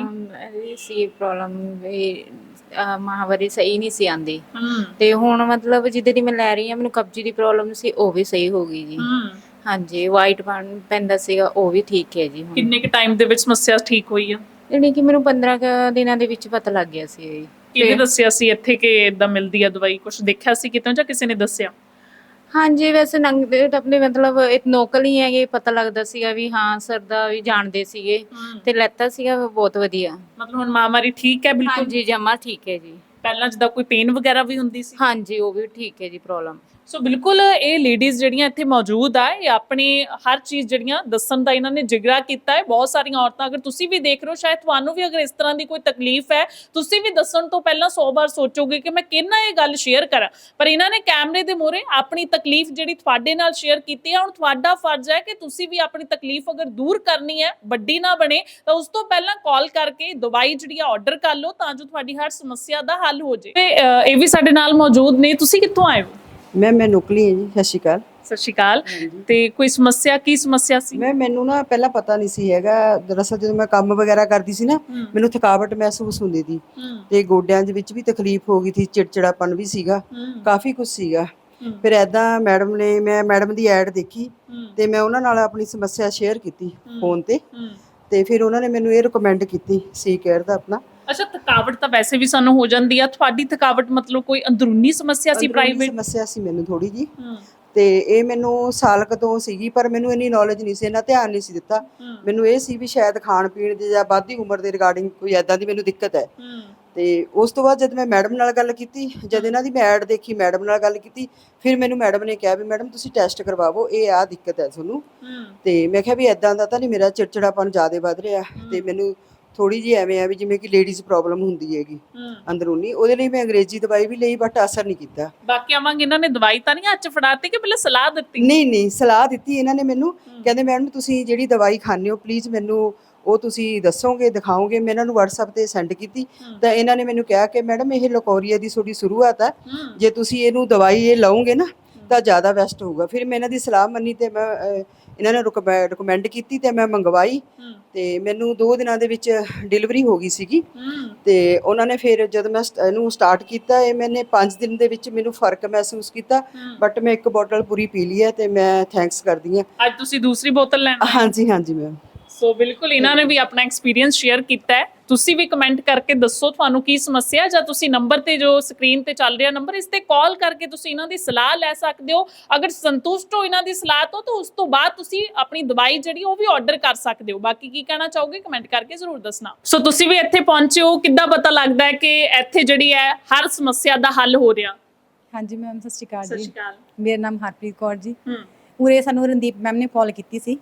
ਸੀ ਪ੍ਰੋਬਲਮ ਵੀ ਅਹ ਮਾਹਵਾਰੀ ਸਹੀ ਨਹੀਂ ਸੀ ਆਂਦੀ। ਹੂੰ। ਤੇ ਹੁਣ ਮਤਲਬ ਜਿੱਦੇ ਦੀ ਮੈਂ ਲੈ ਰਹੀ ਹਾਂ ਮੈਨੂੰ ਕਬਜੀ ਦੀ ਪ੍ਰੋਬਲਮ ਸੀ ਉਹ ਵੀ ਸਹੀ ਹੋ ਗਈ ਜੀ। ਹੂੰ। ਹਾਂਜੀ ਵਾਈਟ ਬਣ ਪੈਂਦਾ ਸੀਗਾ ਉਹ ਵੀ ਠੀਕ ਹੈ ਜੀ ਹੁਣ। ਕਿੰਨੇ ਕ ਟਾਈਮ ਦੇ ਵਿੱਚ ਸਮੱਸਿਆ ਠੀਕ ਹੋਈ ਆ? ਯਾਨੀ ਕਿ ਮੈਨੂੰ 15 ਕੁ ਦਿਨਾਂ ਦੇ ਵਿੱਚ ਪਤਾ ਲੱਗ ਗਿਆ ਸੀ ਜੀ। ਕਿਹਨੇ ਦੱਸਿਆ ਸੀ ਇੱਥੇ ਕਿ ਇਦਾਂ ਮਿਲਦੀ ਆ ਦਵਾਈ? ਕੁਝ ਦੇਖਿਆ ਸੀ ਕਿਤੋਂ ਜਾਂ ਕਿਸੇ ਨੇ ਦੱਸਿਆ? ਹਾਂਜੀ ਵੈਸੇ ਨੰਗ ਆਪਣੇ ਮਤਲਬ ਇੱਕ ਨੋਕਲ ਹੀ ਹੈਗੇ ਪਤਾ ਲੱਗਦਾ ਸੀਗਾ ਵੀ ਹਾਂ ਸਰ ਦਾ ਵੀ ਜਾਣਦੇ ਸੀਗੇ ਤੇ ਲੈਤਾ ਸੀਗਾ ਬਹੁਤ ਵਧੀਆ। ਮਤਲਬ ਹੁਣ ਮਾਮਾਰੀ ਠੀਕ ਹੈ ਬਿਲਕੁਲ? ਹਾਂਜੀ ਜਮਾ ਠੀਕ ਹੈ ਜੀ। ਪਹਿਲਾਂ ਜਿੱਦਾਂ ਕੋਈ ਪੇਨ ਵਗੈਰਾ ਵੀ ਹੁੰਦੀ ਸੀ? ਹਾਂਜੀ ਉਹ ਵੀ ਠੀਕ ਹੈ ਜੀ ਪ੍ਰੋਬਲਮ ਸੋ ਬਿਲਕੁਲ ਇਹ ਲੇਡੀਜ਼ ਜਿਹੜੀਆਂ ਇੱਥੇ ਮੌਜੂਦ ਆ ਇਹ ਆਪਣੀ ਹਰ ਚੀਜ਼ ਜਿਹੜੀਆਂ ਦੱਸਣ ਦਾ ਇਹਨਾਂ ਨੇ ਜਿਗਰਾ ਕੀਤਾ ਹੈ। ਬਹੁਤ ਸਾਰੀਆਂ ਔਰਤਾਂ ਅਗਰ ਤੁਸੀਂ ਵੀ ਦੇਖ ਰਹੇ ਹੋ ਸ਼ਾਇਦ ਤੁਹਾਨੂੰ ਵੀ ਅਗਰ ਇਸ ਤਰ੍ਹਾਂ ਦੀ ਕੋਈ ਤਕਲੀਫ ਹੈ ਤੁਸੀਂ ਵੀ ਦੱਸਣ ਤੋਂ ਪਹਿਲਾਂ 100 ਵਾਰ ਸੋਚੋਗੇ ਕਿ ਮੈਂ ਕਿੰਨਾ ਇਹ ਗੱਲ ਸ਼ੇਅਰ ਕਰਾਂ। ਪਰ ਇਹਨਾਂ ਨੇ ਕੈਮਰੇ ਦੇ ਮੂਹਰੇ ਆਪਣੀ ਤਕਲੀਫ ਜਿਹੜੀ ਤੁਹਾਡੇ ਨਾਲ ਸ਼ੇਅਰ ਕੀਤੀ ਹੈ। ਹੁਣ ਤੁਹਾਡਾ ਫਰਜ਼ ਹੈ ਕਿ ਤੁਸੀਂ ਵੀ ਆਪਣੀ ਤਕਲੀਫ ਅਗਰ ਦੂਰ ਕਰਨੀ ਹੈ ਵੱਡੀ ਨਾ ਬਣੇ ਤਾਂ ਉਸ ਤੋਂ ਪਹਿਲਾਂ ਕਾਲ ਕਰਕੇ ਦਵਾਈ ਜਿਹੜੀ ਆ ਆਰਡਰ ਕਰ ਲਓ ਤਾਂ ਜੋ ਤੁਹਾਡੀ ਹਰ ਸਮੱਸਿਆ ਦਾ ਹੱਲ ਹੋ ਜਾਏ ਤੇ ਅ, ਇਹ ਵੀ ਸਾਡੇ ਨਾਲ ਮੌਜੂਦ ਨੇ। ਤੁਸੀਂ ਕਿੱਥੋਂ ਆਏ ਹੋ? ਮੈਂ ਮੈਂ ਨੁਕਲੀ ਹਾਂ ਜੀ ਸਤਿ ਸ਼੍ਰੀ ਅਕਾਲ। ਸਤਿ ਸ਼੍ਰੀ ਅਕਾਲ। ਤੇ ਕੋਈ ਸਮੱਸਿਆ ਕੀ ਸਮੱਸਿਆ ਸੀ? ਮੈਂ ਮੈਨੂੰ ਨਾ ਪਹਿਲਾਂ ਪਤਾ ਨਹੀਂ ਸੀ ਹੈਗਾ। ਦਰਅਸਲ ਜਦੋਂ ਮੈਂ ਕੰਮ ਵਗੈਰਾ ਕਰਦੀ ਸੀ ਨਾ। ਮੈਨੂੰ ਥਕਾਵਟ ਮਹਿਸੂਸ ਹੁੰਦੀ ਸੀ। ਹੂੰ। ਤੇ ਗੋਡਿਆਂ ਦੇ ਵਿੱਚ ਵੀ ਤਕਲੀਫ ਹੋ ਗਈ ਸੀ ਚਿੜਚਿੜਾਪਨ ਵੀ ਸੀਗਾ। ਹੂੰ। ਕਾਫੀ ਕੁਝ ਸੀਗਾ। ਹੂੰ। ਫਿਰ ਐਦਾਂ ਮੈਡਮ ਨੇ ਮੈਂ ਮੈਡਮ ਦੀ ਐਡ ਦੇਖੀ ਹੂੰ। ਤੇ ਮੈਂ ਉਹਨਾਂ ਨਾਲ ਆਪਣੀ ਸਮੱਸਿਆ ਸ਼ੇਅਰ ਕੀਤੀ ਫੋਨ ਤੇ। ਹੂੰ। ਤੇ ਫਿਰ ਉਹਨਾਂ ਨੇ ਮੈਨੂੰ ਇਹ ਰეკਮੈਂਡ ਕੀਤੀ ਸੀ ਕੇਅਰ ਦਾ ਆਪਣਾ। ਅੱਛਾ ਥਕਾਵਟ ਤਾਂ ਵੈਸੇ ਵੀ ਸਾਨੂੰ ਹੋ ਜਾਂਦੀ ਆ। ਤੁਹਾਡੀ ਥਕਾਵਟ ਮਤਲਬ ਕੋਈ ਅੰਦਰੂਨੀ ਸਮੱਸਿਆ ਸੀ ਅੰਦਰੂਨੀ ਪ੍ਰਾਈਵੇਟ ਸਮੱਸਿਆ ਸੀ ਮੈਨੂੰ ਥੋੜੀ ਜੀ। ਤੇ ਇਹ ਮੈਨੂੰ ਸਾਲ ਕੁ ਤੋਂ ਸੀਗੀ ਪਰ ਮੈਨੂੰ ਇੰਨੀ ਨੌਲੇਜ ਨਹੀਂ ਸੀ ਇੰਨਾ ਧਿਆਨ ਨਹੀਂ ਸੀ ਦਿੱਤਾ। ਮੈਨੂੰ ਇਹ ਸੀ ਵੀ ਸ਼ਾਇਦ ਖਾਣ ਪੀਣ ਦੇ ਜਾਂ ਵੱਧਦੀ ਉਮਰ ਦੇ ਰਿਗਾਰਡਿੰਗ ਕੋਈ ਐਦਾਂ ਦੀ ਮੈਨੂੰ ਦਿੱਕਤ ਹੈ। ਤੇ ਉਸ ਤੋਂ ਬਾਅਦ ਜਦ ਮੈਂ ਮੈਡਮ ਨਾਲ ਗੱਲ ਕੀਤੀ ਜਦ ਇਹਨਾਂ ਦੀ ਮੈਂ ਐਡ ਦੇਖੀ ਮੈਡਮ ਨਾਲ ਗੱਲ ਕੀਤੀ ਫਿਰ ਮੈਨੂੰ ਮੈਡਮ ਨੇ ਕਿਹਾ ਵੀ ਮੈਡਮ ਤੁਸੀਂ ਟੈਸਟ ਕਰਵਾਵੋ ਇਹ ਆ ਦਿੱਕਤ ਹੈ ਤੁਹਾਨੂੰ। ਤੇ ਮੈਂ ਕਿਹਾ ਵੀ ਐਦਾਂ ਦਾ ਤਾਂ ਨਹੀਂ ਮੇਰਾ ਚਿੜਚਿੜਾਪਨ ਜ਼ਿਆਦਾ ਵੱਧ ਰਿਹਾ। ਤੇ ਮੈਨੂੰ ਥੋੜੀ ਜਿਹੀ ਐਵੇਂ ਆ ਵੀ ਜਿਵੇਂ ਕਿ ਲੇਡੀਜ਼ ਪ੍ਰੋਬਲਮ ਹੁੰਦੀ ਹੈਗੀ ਅੰਦਰੂਨੀ। ਉਹਦੇ ਲਈ ਮੈਂ ਅੰਗਰੇਜ਼ੀ ਦਵਾਈ ਵੀ ਲਈ ਬਟ ਅਸਰ ਨਹੀਂ ਕੀਤਾ। ਬਾਕੀ ਆਵਾਂਗ ਇਹਨਾਂ ਨੇ ਦਵਾਈ ਤਾਂ ਨਹੀਂ 'ਚ ਫੜਾਤੀ ਕਿ ਪਹਿਲਾਂ ਸਲਾਹ ਦਿੱਤੀ? ਨਹੀਂ ਨਹੀਂ ਸਲਾਹ ਦਿੱਤੀ ਇਹਨਾਂ ਨੇ ਮੈਨੂੰ। ਕਹਿੰਦੇ ਮੈਡਮ ਤੁਸੀਂ ਜਿਹੜੀ ਦਵਾਈ ਖਾਂਦੇ ਹੋ ਪਲੀਜ਼ ਮੈਨੂੰ ਉਹ ਤੁਸੀਂ ਦੱਸੋਗੇ ਦਿਖਾਓਗੇ। ਮੈਂ ਇਹਨਾਂ ਨੂੰ WhatsApp ਤੇ ਸੈਂਡ ਕੀਤੀ। ਤਾਂ ਇਹਨਾਂ ਨੇ ਮੈਨੂੰ ਕਿਹਾ ਕਿ ਮੈਡਮ ਇਹ ਲੋਕੋਰੀਆ ਦੀ ਤੁਹਾਡੀ ਸ਼ੁਰੂਆਤ ਹੈ। ਜੇ ਤੁਸੀਂ ਇਹਨੂੰ ਦਵਾਈ ਇਹ ਲਓਗੇ ਨਾ ਤਾਂ ਜ਼ਿਆਦਾ ਬੈਸਟ ਹੋਊਗਾ। ਫਿਰ ਮੈਂ ਇਹਨਾਂ ਦੀ ਸਲਾਹ ਮੰਨੀ ਤੇ ਮੈਂ ਇਹਨਾਂ ਨੇ ਰეკਮੈਂਡ ਕੀਤੀ ਤੇ ਮੈਂ ਮੰਗਵਾਈ ਤੇ ਮੈਨੂੰ 2 ਦਿਨਾਂ ਦੇ ਵਿੱਚ ਡਿਲੀਵਰੀ ਹੋ ਗਈ ਸੀਗੀ। ਤੇ ਉਹਨਾਂ ਨੇ ਫਿਰ ਜਦ ਮੈਂ ਇਹਨੂੰ ਸਟਾਰਟ ਕੀਤਾ ਇਹ ਮੈਨੇ 5 ਦਿਨ ਦੇ ਵਿੱਚ ਮੈਨੂੰ ਫ਼ਰਕ ਮਹਿਸੂਸ ਕੀਤਾ ਬਟ ਮੈਂ ਇੱਕ ਬੋਟਲ ਪੂਰੀ ਪੀ ਲਈ ਹੈ ਤੇ ਮੈਂ ਥੈਂਕਸ ਕਰਦੀ ਹਾਂ। ਅੱਜ ਤੁਸੀਂ ਦੂਸਰੀ ਬੋਤਲ ਲੈਣ ਹਾਂਜੀ ਹਾਂਜੀ ਮੈਮ ਸੋ ਬਿਲਕੁਲ ਇਹਨਾਂ ਨੇ ਵੀ ਆਪਣਾ ਐਕਸਪੀਰੀਅੰਸ ਸ਼ੇਅਰ ਕੀਤਾ ਹੈ। ਤੁਸੀਂ ਵੀ ਕਮੈਂਟ ਕਰਕੇ ਦੱਸੋ ਤੁਹਾਨੂੰ ਕੀ ਸਮੱਸਿਆ ਜਾਂ ਤੁਸੀਂ ਨੰਬਰ ਤੇ ਜੋ ਸਕਰੀਨ ਤੇ ਚੱਲ ਰਿਹਾ ਨੰਬਰ ਇਸ ਤੇ ਕਾਲ ਕਰਕੇ ਤੁਸੀਂ ਇਹਨਾਂ ਦੀ ਸਲਾਹ ਲੈ ਸਕਦੇ ਹੋ। ਅਗਰ ਸੰਤੁਸ਼ਟ ਹੋ ਇਹਨਾਂ ਦੀ ਸਲਾਹ ਤੋਂ ਤਾਂ ਉਸ ਤੋਂ ਬਾਅਦ ਤੁਸੀਂ ਆਪਣੀ ਦਵਾਈ ਜਿਹੜੀ ਉਹ ਵੀ ਆਰਡਰ ਕਰ ਸਕਦੇ ਹੋ। ਬਾਕੀ ਕੀ ਕਹਿਣਾ ਚਾਹੋਗੇ ਕਮੈਂਟ ਕਰਕੇ ਜ਼ਰੂਰ ਦੱਸਣਾ। ਸੋ ਤੁਸੀਂ ਵੀ ਇੱਥੇ ਪਹੁੰਚੇ ਹੋ। ਕਿੱਦਾਂ ਪਤਾ ਲੱਗਦਾ ਹੈ ਕਿ ਇੱਥੇ ਜਿਹੜੀ ਹੈ ਹਰ ਸਮੱਸਿਆ ਦਾ ਹੱਲ ਹੋ ਰਿਹਾ? ਹਾਂਜੀ ਮੈਮ ਸਤਿ ਸ਼੍ਰੀ ਅਕਾਲ ਸਤਿ ਜੀ ਸ਼੍ਰੀ ਅਕਾਲ। ਮੇਰਾ ਨਾਮ ਹਰਪ੍ਰੀਤ ਕੌਰ ਜੀ। ਹੂੰ। ਉਰੇ ਸਾਨੂੰ ਰਣਦੀਪ ਮੈਮ ਨੇ ਕਾਲ ਕੀਤੀ ਸੀ।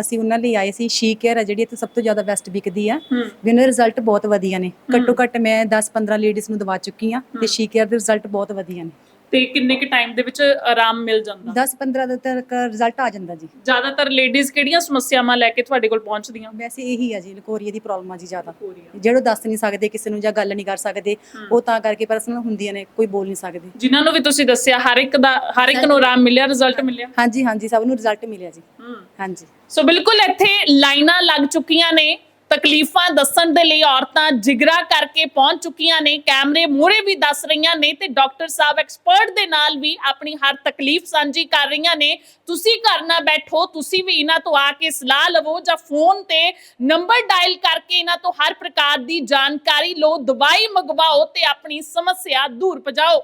ਅਸੀਂ ਉਹਨਾਂ ਲਈ ਆਏ ਸੀ। ਸ਼ੀ ਕੇਅਰ ਹੈ ਜਿਹੜੀ ਇੱਥੇ ਸਭ ਤੋਂ ਜ਼ਿਆਦਾ ਬੈਸਟ ਵਿਕਦੀ ਆ। ਹੂੰ। ਵੀ ਉਹਨਾਂ ਦੇ ਰਿਜ਼ਲਟ ਬਹੁਤ ਵਧੀਆ ਨੇ। ਘੱਟੋ ਘੱਟ ਮੈਂ 10-15 ਲੇਡੀਜ਼ ਨੂੰ ਦਵਾ ਚੁੱਕੀ ਆ। ਤੇ ਸ਼ੀ ਕੇਅਰ ਦੇ ਰਿਜ਼ਲਟ ਬਹੁਤ ਵਧੀਆ ਨੇ। ਤੇ ਕਿੰਨੇ ਕੁ ਟਾਈਮ ਦੇ ਵਿੱਚ ਆਰਾਮ ਮਿਲ ਜਾਂਦਾ? 10-15 ਦਿਨ ਤੱਕ ਰਿਜ਼ਲਟ ਆ ਜਾਂਦਾ ਜੀ। ਜ਼ਿਆਦਾਤਰ ਲੇਡੀਜ਼ ਕਿਹੜੀਆਂ ਸਮੱਸਿਆਵਾਂ ਲੈ ਕੇ ਤੁਹਾਡੇ ਕੋਲ ਪਹੁੰਚਦੀਆਂ? ਵੈਸੇ ਇਹੀ ਆ ਜੀ ਲਕੋਰੀਏ ਦੀ ਪ੍ਰੋਬਲਮ ਆ ਜੀ ਜ਼ਿਆਦਾ। ਜਿਹੜੋ ਦੱਸ ਨਹੀਂ ਸਕਦੇ ਕਿਸੇ ਨੂੰ ਜਾਂ ਗੱਲ ਨਹੀਂ ਕਰ ਸਕਦੇ ਉਹ ਤਾਂ ਕਰਕੇ ਪਰਸਨਲ ਹੁੰਦੀਆਂ ਨੇ ਕੋਈ ਬੋਲ ਨਹੀਂ ਸਕਦੇ। ਜਿਨ੍ਹਾਂ ਨੂੰ ਵੀ ਤੁਸੀਂ ਦੱਸਿਆ ਹਰ ਇੱਕ ਦਾ ਹਰ ਇੱਕ ਨੂੰ ਆਰਾਮ ਮਿਲਿਆ ਰਿਜ਼ਲਟ ਮਿਲਿਆ? ਹਾਂਜੀ ਹਾਂਜੀ ਸਭ ਨੂੰ ਰਿਜ਼ਲਟ ਮਿਲਿਆ ਜੀ। ਹੂੰ। ਹਾਂਜੀ। ਸੋ ਬਿਲਕੁਲ ਇੱਥੇ ਲਾਈਨਾਂ ਲੱਗ ਚੁੱਕੀਆਂ ਨੇ। ਤਕਲੀਫਾਂ ਦੱਸਣ ਦੇ ਲਈ ਔਰਤਾਂ ਜਿਗਰਾ ਕਰਕੇ ਪਹੁੰਚ ਚੁੱਕੀਆਂ ਨੇ। ਕੈਮਰੇ ਮੂਹਰੇ ਵੀ ਦੱਸ ਰਹੀਆਂ ਨੇ ਤੇ ਡਾਕਟਰ ਸਾਹਿਬ ਐਕਸਪਰਟ ਦੇ ਨਾਲ ਵੀ ਆਪਣੀ ਹਰ ਤਕਲੀਫ ਸਾਂਝੀ ਕਰ ਰਹੀਆਂ ਨੇ। ਤੁਸੀਂ ਘਰ ਨਾ ਬੈਠੋ, ਤੁਸੀਂ ਵੀ ਇਹਨਾਂ ਤੋਂ ਆ ਕੇ ਸਲਾਹ ਲਵੋ ਜਾਂ ਫੋਨ ਤੇ ਨੰਬਰ ਡਾਇਲ ਕਰਕੇ ਇਹਨਾਂ ਤੋਂ ਹਰ ਪ੍ਰਕਾਰ ਦੀ ਜਾਣਕਾਰੀ ਲਓ, ਦਵਾਈ ਮੰਗਵਾਓ ਤੇ ਆਪਣੀ ਸਮੱਸਿਆ ਦੂਰ ਭਜਾਓ